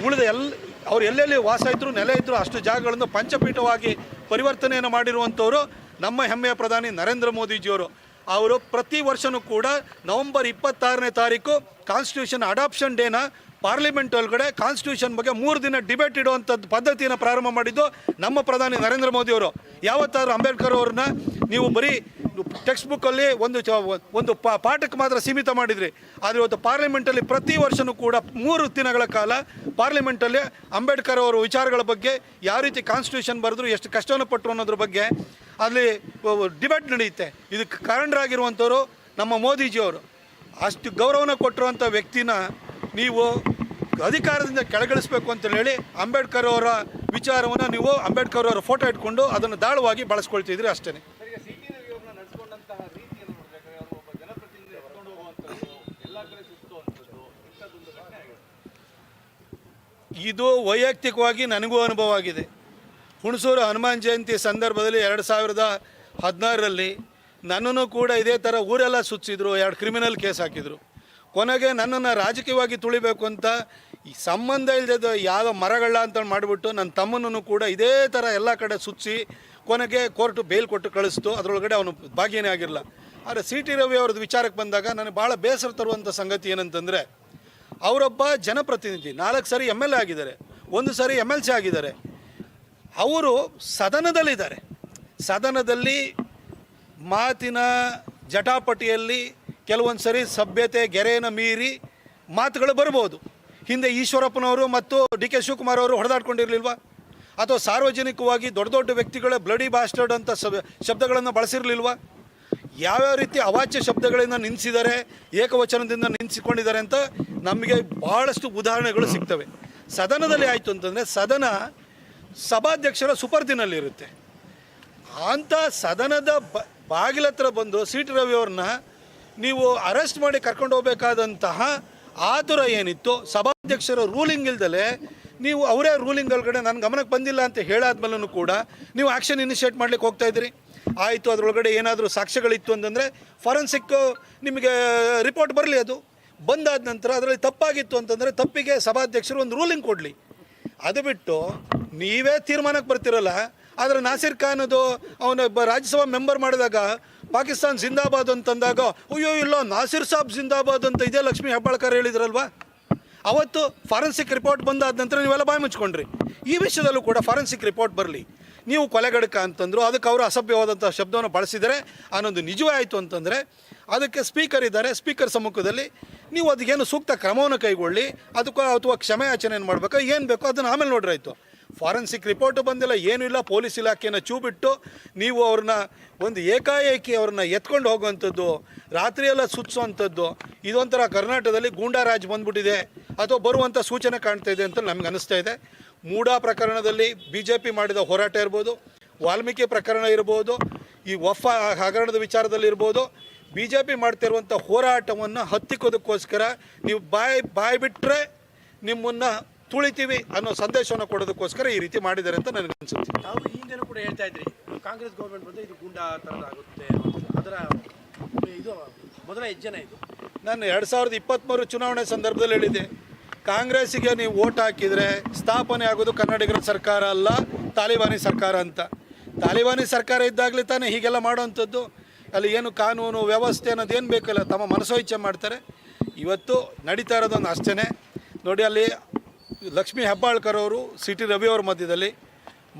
ಉಳಿದ ಎಲ್ಲ, ಅವ್ರು ಎಲ್ಲೆಲ್ಲಿ ವಾಸ ಇದ್ದರು ನೆಲೆ ಇದ್ದರು ಅಷ್ಟು ಜಾಗಗಳನ್ನು ಪಂಚಪೀಠವಾಗಿ ಪರಿವರ್ತನೆಯನ್ನು ಮಾಡಿರುವಂಥವರು ನಮ್ಮ ಹೆಮ್ಮೆಯ ಪ್ರಧಾನಿ ನರೇಂದ್ರ ಮೋದಿಜಿಯವರು. ಅವರು ಪ್ರತಿ ವರ್ಷವೂ ಕೂಡ ನವೆಂಬರ್ ಇಪ್ಪತ್ತಾರನೇ ತಾರೀಕು ಕಾನ್ಸ್ಟಿಟ್ಯೂಷನ್ ಅಡಾಪ್ಷನ್ ಡೇನ ಪಾರ್ಲಿಮೆಂಟ್ ಒಳಗಡೆ ಕಾನ್ಸ್ಟಿಟ್ಯೂಷನ್ ಬಗ್ಗೆ ಮೂರು ದಿನ ಡಿಬೇಟ್ ಇಡುವಂಥದ್ದು ಪದ್ಧತಿಯನ್ನು ಪ್ರಾರಂಭ ಮಾಡಿದ್ದು ನಮ್ಮ ಪ್ರಧಾನಿ ನರೇಂದ್ರ ಮೋದಿಯವರು ಯಾವತ್ತಾದರೂ ಅಂಬೇಡ್ಕರ್ ಅವ್ರನ್ನ ನೀವು ಬರೀ ಟೆಕ್ಸ್ಟ್ ಬುಕ್ಕಲ್ಲಿ ಒಂದು ಚ, ಒಂದು ಪಾ, ಪಾಠಕ್ಕೆ ಮಾತ್ರ ಸೀಮಿತ ಮಾಡಿದ್ರಿ. ಆದರೆ ಇವತ್ತು ಪಾರ್ಲಿಮೆಂಟಲ್ಲಿ ಪ್ರತಿ ವರ್ಷವೂ ಕೂಡ ಮೂರು ದಿನಗಳ ಕಾಲ ಪಾರ್ಲಿಮೆಂಟಲ್ಲಿ ಅಂಬೇಡ್ಕರ್ ಅವರ ವಿಚಾರಗಳ ಬಗ್ಗೆ ಯಾವ ರೀತಿ ಕಾನ್ಸ್ಟಿಟ್ಯೂಷನ್ ಬರೆದ್ರು ಎಷ್ಟು ಕಷ್ಟವನ್ನು ಪಟ್ಟರು ಅನ್ನೋದ್ರ ಬಗ್ಗೆ ಅಲ್ಲಿ ಡಿಬೇಟ್ ನಡೆಯುತ್ತೆ. ಇದಕ್ಕೆ ಕಾರಣರಾಗಿರುವಂಥವ್ರು ನಮ್ಮ ಮೋದಿಜಿಯವರು. ಅಷ್ಟು ಗೌರವನ ಕೊಟ್ಟಿರುವಂಥ ವ್ಯಕ್ತಿನ ನೀವು ಅಧಿಕಾರದಿಂದ ಕೆಳಗಿಳಿಸ್ಬೇಕು ಅಂತ ಹೇಳಿ ಅಂಬೇಡ್ಕರ್ ಅವರ ವಿಚಾರವನ್ನು ನೀವು ಅಂಬೇಡ್ಕರ್ ಅವರ ಫೋಟೋ ಇಟ್ಕೊಂಡು ಅದನ್ನು ದಾಳವಾಗಿ ಬಳಸ್ಕೊಳ್ತಿದ್ರಿ ಅಷ್ಟೇ ಇದು ವೈಯಕ್ತಿಕವಾಗಿ ನನಗೂ ಅನುಭವ ಆಗಿದೆ. ಹುಣಸೂರು ಹನುಮಾನ್ ಜಯಂತಿ ಸಂದರ್ಭದಲ್ಲಿ ಎರಡು ಸಾವಿರದ ಹದಿನಾರರಲ್ಲಿ ನನ್ನನ್ನು ಕೂಡ ಇದೇ ಥರ ಊರೆಲ್ಲ ಸುತ್ತಿಸಿದ್ರು ಎರಡು ಕ್ರಿಮಿನಲ್ ಕೇಸ್ ಹಾಕಿದರು. ಕೊನೆಗೆ ನನ್ನನ್ನು ರಾಜಕೀಯವಾಗಿ ತುಳಿಬೇಕು ಅಂತ ಸಂಬಂಧ ಇಲ್ಲದ ಯಾವ ಮರಗಳ ಅಂತ ಮಾಡಿಬಿಟ್ಟು ನನ್ನ ತಮ್ಮನನ್ನು ಕೂಡ ಇದೇ ಥರ ಎಲ್ಲ ಕಡೆ ಸುತ್ತಿಸಿ ಕೊನೆಗೆ ಕೋರ್ಟು ಬೇಲ್ ಕೊಟ್ಟು ಕಳಿಸ್ತು. ಅದರೊಳಗಡೆ ಅವನು ಭಾಗಿಯೇ ಆಗಿರಲ್ಲ ಆದರೆ ಸಿ ಟಿ ರವಿ ಅವ್ರದ್ದು ವಿಚಾರಕ್ಕೆ ಬಂದಾಗ ನನಗೆ ಭಾಳ ಬೇಸರ ತರುವಂಥ ಸಂಗತಿ ಏನಂತಂದರೆ ಅವರೊಬ್ಬ ಜನಪ್ರತಿನಿಧಿ, ನಾಲ್ಕು ಸಾರಿ ಎಂ ಎಲ್ ಎ ಆಗಿದ್ದಾರೆ, ಒಂದು ಸಾರಿ ಎಂ ಎಲ್ ಸಿ ಆಗಿದ್ದಾರೆ. ಅವರು ಸದನದಲ್ಲಿದ್ದಾರೆ. ಸದನದಲ್ಲಿ ಮಾತಿನ ಜಟಾಪಟಿಯಲ್ಲಿ ಕೆಲವೊಂದು ಸರಿ ಸಭ್ಯತೆ ಗೆರೆಯನ್ನು ಮೀರಿ ಮಾತುಗಳು ಬರ್ಬೋದು ಹಿಂದೆ ಈಶ್ವರಪ್ಪನವರು ಮತ್ತು ಡಿ ಕೆ ಶಿವಕುಮಾರ್ ಅವರು ಹೊಡೆದಾಡ್ಕೊಂಡಿರಲಿಲ್ವಾ? ಅಥವಾ ಸಾರ್ವಜನಿಕವಾಗಿ ದೊಡ್ಡ ದೊಡ್ಡ ವ್ಯಕ್ತಿಗಳ ಬ್ಲಡಿ ಬಾಸ್ಟರ್ಡ್ ಅಂತ ಸಬ್ ಶಬ್ದಗಳನ್ನು ಬಳಸಿರಲಿಲ್ವಾ? ಯಾವ್ಯಾವ ರೀತಿ ಅವಾಚ್ಯ ಶಬ್ದಗಳಿಂದ ನಿಲ್ಲಿಸಿದ್ದಾರೆ ಏಕವಚನದಿಂದ ನಿಲ್ಲಿಸಿಕೊಂಡಿದ್ದಾರೆ ಅಂತ ನಮಗೆ ಭಾಳಷ್ಟು ಉದಾಹರಣೆಗಳು ಸಿಗ್ತವೆ. ಸದನದಲ್ಲಿ ಆಯಿತು ಅಂತಂದರೆ ಸದನ ಸಭಾಧ್ಯಕ್ಷರ ಸುಪರ್ದಿನಲ್ಲಿರುತ್ತೆ. ಅಂಥ ಸದನದ ಬ ಬಾಗಿಲ ಹತ್ರ ಬಂದು ಸಿ ಟಿ ರವಿ ಅವ್ರನ್ನ ನೀವು ಅರೆಸ್ಟ್ ಮಾಡಿ ಕರ್ಕೊಂಡು ಹೋಗಬೇಕಾದಂತಹ ಆತುರ ಏನಿತ್ತು ಸಭಾಧ್ಯಕ್ಷರ ರೂಲಿಂಗ್ ಇಲ್ದಲೆ ನೀವು ಅವರೇ ರೂಲಿಂಗ್ ಒಳಗಡೆ ನನ್ನ ಗಮನಕ್ಕೆ ಬಂದಿಲ್ಲ ಅಂತ ಹೇಳಾದ್ಮೇಲೂ ಕೂಡ ನೀವು ಆ್ಯಕ್ಷನ್ ಇನಿಷಿಯೇಟ್ ಮಾಡ್ಲಿಕ್ಕೆ ಹೋಗ್ತಾ ಇದ್ದೀರಿ. ಆಯಿತು, ಅದರೊಳಗಡೆ ಏನಾದರೂ ಸಾಕ್ಷ್ಯಗಳಿತ್ತು ಅಂತಂದರೆ ಫಾರೆನ್ಸಿಕ್ ನಿಮಗೆ ರಿಪೋರ್ಟ್ ಬರಲಿ ಅದು. ಬಂದಾದ ನಂತರ ಅದರಲ್ಲಿ ತಪ್ಪಾಗಿತ್ತು ಅಂತಂದರೆ ತಪ್ಪಿಗೆ ಸಭಾಧ್ಯಕ್ಷರು ಒಂದು ರೂಲಿಂಗ್ ಕೊಡಲಿ. ಅದು ಬಿಟ್ಟು ನೀವೇ ತೀರ್ಮಾನಕ್ಕೆ ಬರ್ತಿರಲ್ಲ. ಆದರೆ ನಾಸಿರ್ ಖಾನ್ ಅದು ಅವನ ಒಬ್ಬ ರಾಜ್ಯಸಭಾ ಮೆಂಬರ್ ಮಾಡಿದಾಗ ಪಾಕಿಸ್ತಾನ್ ಜಿಂದಾಬಾದ್ ಅಂತಂದಾಗ ಅಯ್ಯೋ, ಇಲ್ಲ, ನಾಸಿರ್ ಸಾಬ್ ಜಿಂದಾಬಾದ್ ಅಂತ ಇದೇ ಲಕ್ಷ್ಮಿ ಹೆಬ್ಬಾಳ್ಕರ್ ಹೇಳಿದ್ರಲ್ವಾ? ಅವತ್ತು ಫಾರೆನ್ಸಿಕ್ ರಿಪೋರ್ಟ್ ಬಂದಾದ ನಂತರ ನೀವೆಲ್ಲ ಬಾಯಿ ಮುಚ್ಕೊಂಡ್ರಿ. ಈ ವಿಷಯದಲ್ಲೂ ಕೂಡ ಫಾರೆನ್ಸಿಕ್ ರಿಪೋರ್ಟ್ ಬರಲಿ. ನೀವು ಕೊಲೆಗಡಕ ಅಂತಂದರು, ಅದಕ್ಕೆ ಅವರು ಅಸಭ್ಯವಾದಂಥ ಶಬ್ದವನ್ನು ಬಳಸಿದರೆ ಅನ್ನೊಂದು ನಿಜವೇ ಆಯಿತು ಅಂತಂದರೆ, ಅದಕ್ಕೆ ಸ್ಪೀಕರ್ ಇದ್ದಾರೆ ಸ್ಪೀಕರ್ ಸಮ್ಮುಖದಲ್ಲಿ, ನೀವು ಅದಕ್ಕೇನು ಸೂಕ್ತ ಕ್ರಮವನ್ನು ಕೈಗೊಳ್ಳಿ, ಅದಕ್ಕೂ ಅಥವಾ ಕ್ಷಮೆಯಾಚನೆಯನ್ನು ಮಾಡಬೇಕಾ, ಏನು ಬೇಕೋ ಅದನ್ನು ಆಮೇಲೆ ನೋಡ್ರಾಯ್ತು ಫಾರೆನ್ಸಿಕ್ ರಿಪೋರ್ಟು ಬಂದಿಲ್ಲ, ಏನೂ ಇಲ್ಲ, ಪೊಲೀಸ್ ಇಲಾಖೆಯನ್ನು ಚೂಬಿಟ್ಟು ನೀವು ಅವ್ರನ್ನ ಒಂದು ಏಕಾಏಕಿ ಅವ್ರನ್ನ ಎತ್ಕೊಂಡು ಹೋಗುವಂಥದ್ದು, ರಾತ್ರಿಯೆಲ್ಲ ಸುತ್ತಿಸುವಂಥದ್ದು ಇದೊಂಥರ ಕರ್ನಾಟಕದಲ್ಲಿ ಗೂಂಡಾರಾಜ್ ಬಂದ್ಬಿಟ್ಟಿದೆ, ಅಥವಾ ಬರುವಂಥ ಸೂಚನೆ ಕಾಣ್ತಾ ಇದೆ ಅಂತ ನಮ್ಗೆ ಅನಿಸ್ತಾ ಇದೆ. ಮೂಡಾ ಪ್ರಕರಣದಲ್ಲಿ ಬಿ ಜೆ ಪಿ ಮಾಡಿದ ಹೋರಾಟ ಇರ್ಬೋದು, ವಾಲ್ಮೀಕಿ ಪ್ರಕರಣ ಇರ್ಬೋದು, ಈ ವಫ ಹಗರಣದ ವಿಚಾರದಲ್ಲಿ ಇರ್ಬೋದು ಬಿ ಜೆ ಪಿ ಮಾಡ್ತಿರುವಂಥ ಹೋರಾಟವನ್ನು ಹತ್ತಿಕ್ಕೋದಕ್ಕೋಸ್ಕರ ನೀವು ಬಾಯಿ ಬಾಯಿ ಬಿಟ್ಟರೆ ನಿಮ್ಮನ್ನು ತುಳಿತೀವಿ ಅನ್ನೋ ಸಂದೇಶವನ್ನು ಕೊಡೋದಕ್ಕೋಸ್ಕರ ಈ ರೀತಿ ಮಾಡಿದ್ದಾರೆ ಅಂತ ನನಗೆ ಅನಿಸುತ್ತೆ. ತಾವು ಹಿಂದೆನೂ ಕೂಡ ಹೇಳ್ತಾ ಇದ್ರಿ ಕಾಂಗ್ರೆಸ್ ಗೌರ್ಮೆಂಟ್ ಬಂದು ಇದು ಗುಂಡಾ ಥರದಾಗುತ್ತೆ. ಅದರ ಇದು ಮೊದಲ ಹೆಜ್ಜೆನ ಇದು. ನಾನು ಎರಡು ಸಾವಿರದ ಇಪ್ಪತ್ತ್ಮೂರು ಚುನಾವಣೆ ಸಂದರ್ಭದಲ್ಲಿ ಹೇಳಿದ್ದೆ ಕಾಂಗ್ರೆಸ್ಸಿಗೆ ನೀವು ಓಟ್ ಹಾಕಿದರೆ ಸ್ಥಾಪನೆ ಆಗೋದು ಕನ್ನಡಿಗರ ಸರ್ಕಾರ ಅಲ್ಲ ತಾಲಿಬಾನಿ ಸರ್ಕಾರ ಅಂತ. ತಾಲಿಬಾನಿ ಸರ್ಕಾರ ಇದ್ದಾಗಲೇ ತಾನೇ ಹೀಗೆಲ್ಲ ಮಾಡುವಂಥದ್ದು. ಅಲ್ಲಿ ಏನು ಕಾನೂನು ವ್ಯವಸ್ಥೆ ಅನ್ನೋದು ಏನು ಬೇಕಲ್ಲ ತಮ್ಮ ಮನಸೋ ಇಚ್ಛೆ ಮಾಡ್ತಾರೆ. ಇವತ್ತು ನಡೀತಾ ಇರೋದೊಂದು ಅಷ್ಟೇ ನೋಡಿ ಅಲ್ಲಿ ಲಕ್ಷ್ಮೀ ಹೆಬ್ಬಾಳ್ಕರ್ ಅವರು ಸಿ ಟಿ ರವಿ ಅವರ ಮಧ್ಯದಲ್ಲಿ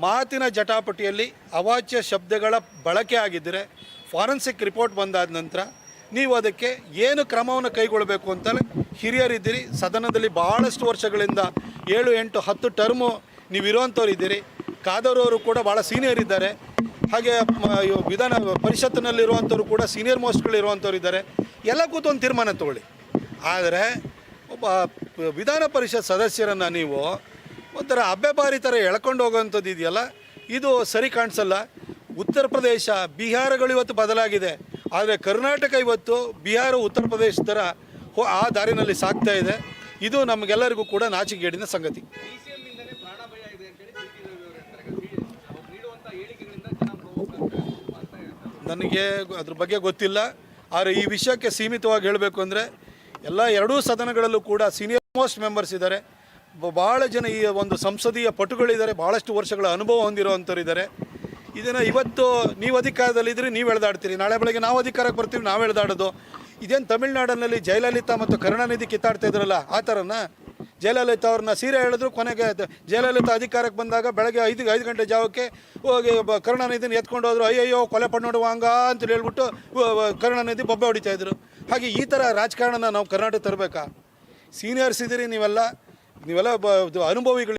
ಮಾತಿನ ಜಟಾಪಟಿಯಲ್ಲಿ ಅವಾಚ್ಯ ಶಬ್ದಗಳ ಬಳಕೆ ಆಗಿದ್ದರೆ ಫಾರೆನ್ಸಿಕ್ ರಿಪೋರ್ಟ್ ಬಂದಾದ ನಂತರ ನೀವು ಅದಕ್ಕೆ ಏನು ಕ್ರಮವನ್ನು ಕೈಗೊಳ್ಳಬೇಕು ಅಂತಲೇ ಹಿರಿಯರಿದ್ದೀರಿ. ಸದನದಲ್ಲಿ ಭಾಳಷ್ಟು ವರ್ಷಗಳಿಂದ ಏಳು ಎಂಟು ಹತ್ತು ಟರ್ಮು ನೀವು ಇರುವಂಥವ್ರು ಇದ್ದೀರಿ ಕಾದರವರು ಕೂಡ ಭಾಳ ಸೀನಿಯರ್ ಇದ್ದಾರೆ. ಹಾಗೆ ವಿಧಾನ ಪರಿಷತ್ತಿನಲ್ಲಿರುವಂಥವ್ರು ಕೂಡ ಸೀನಿಯರ್ ಮೋಸ್ಟ್ಗಳು ಇರುವಂಥವ್ರು ಇದ್ದಾರೆ ಎಲ್ಲ ಕೂತು ಒಂದು ತೀರ್ಮಾನ ತಗೊಳ್ಳಿ. ಆದರೆ ಒಬ್ಬ ವಿಧಾನ ಪರಿಷತ್ ಸದಸ್ಯರನ್ನು ನೀವು ಒಂಥರ ಅಬ್ಬೆಬಾರಿ ಥರ ಎಳ್ಕೊಂಡು ಹೋಗೋವಂಥದ್ದು ಇದೆಯಲ್ಲ? ಇದು ಸರಿ ಕಾಣಿಸಲ್ಲ. ಉತ್ತರ ಪ್ರದೇಶ ಬಿಹಾರಗಳು ಇವತ್ತು ಬದಲಾಗಿದೆ. ಆದರೆ ಕರ್ನಾಟಕ ಇವತ್ತು ಬಿಹಾರ ಉತ್ತರ ಪ್ರದೇಶ ಥರ ಹೋ ಆ ದಾರಿನಲ್ಲಿ ಸಾಗ್ತಾ ಇದೆ. ಇದು ನಮಗೆಲ್ಲರಿಗೂ ಕೂಡ ನಾಚಿಕೆಗೇಡಿನ ಸಂಗತಿ. ನನಗೆ ಅದ್ರ ಬಗ್ಗೆ ಗೊತ್ತಿಲ್ಲ. ಆದರೆ ಈ ವಿಷಯಕ್ಕೆ ಸೀಮಿತವಾಗಿ ಹೇಳಬೇಕು ಅಂದರೆ ಎಲ್ಲ ಎರಡೂ ಸದನಗಳಲ್ಲೂ ಕೂಡ ಸೀನಿಯರ್ ಮೋಸ್ಟ್ ಮೆಂಬರ್ಸ್ ಇದ್ದಾರೆ. ಭಾಳ ಜನ ಈ ಒಂದು ಸಂಸದೀಯ ಪಟುಗಳಿದ್ದಾರೆ. ಭಾಳಷ್ಟು ವರ್ಷಗಳ ಅನುಭವ ಹೊಂದಿರುವಂಥವರಿದ್ದಾರೆ ಇದನ್ನು ಇವತ್ತು ನೀವು ಅಧಿಕಾರದಲ್ಲಿದ್ದರೆ ನೀವು ಎಳೆದಾಡ್ತೀರಿ. ನಾಳೆ ಬೆಳಗ್ಗೆ ನಾವು ಅಧಿಕಾರಕ್ಕೆ ಬರ್ತೀವಿ, ನಾವು ಎಳೆದಾಡೋದು. ಇದೇನು ತಮಿಳ್ನಾಡಿನಲ್ಲಿ ಜಯಲಲಿತಾ ಮತ್ತು ಕರುಣಾನಿಧಿ ಕಿತ್ತಾಡ್ತಾ ಇದ್ರಲ್ಲ, ಆ ಥರನ? ಜಯಲಲಿತಾ ಅವ್ರನ್ನ ಸೀರೆ ಹೇಳಿದ್ರು ಕೊನೆಗೆ ಜಯಲಲಿತಾ ಅಧಿಕಾರಕ್ಕೆ ಬಂದಾಗ ಬೆಳಗ್ಗೆ ಐದು ಐದು ಗಂಟೆ ಜಾವಕ್ಕೆ ಹೋಗಿ ಕರುಣಾನಿಧಿನ ಎತ್ಕೊಂಡು ಹೋದ್ರು. ಅಯ್ಯಯ್ಯೋ, ಕೊಲೆ ಪಣ್ಣೋಡುವಂಗ ಅಂತ ಹೇಳ್ಬಿಟ್ಟು ಕರುಣಾನಿಧಿ ಬೊಬ್ಬೆ ಹೊಡಿತಾ ಇದ್ರು. ಹಾಗೆ ಈ ಥರ ರಾಜಕಾರಣನ ನಾವು ಕರ್ನಾಟಕ ತರಬೇಕಾ? ಸೀನಿಯರ್ಸ್ ಇದ್ದೀರಿ ನೀವೆಲ್ಲ ನೀವೆಲ್ಲ ಅನುಭವಿಗಳು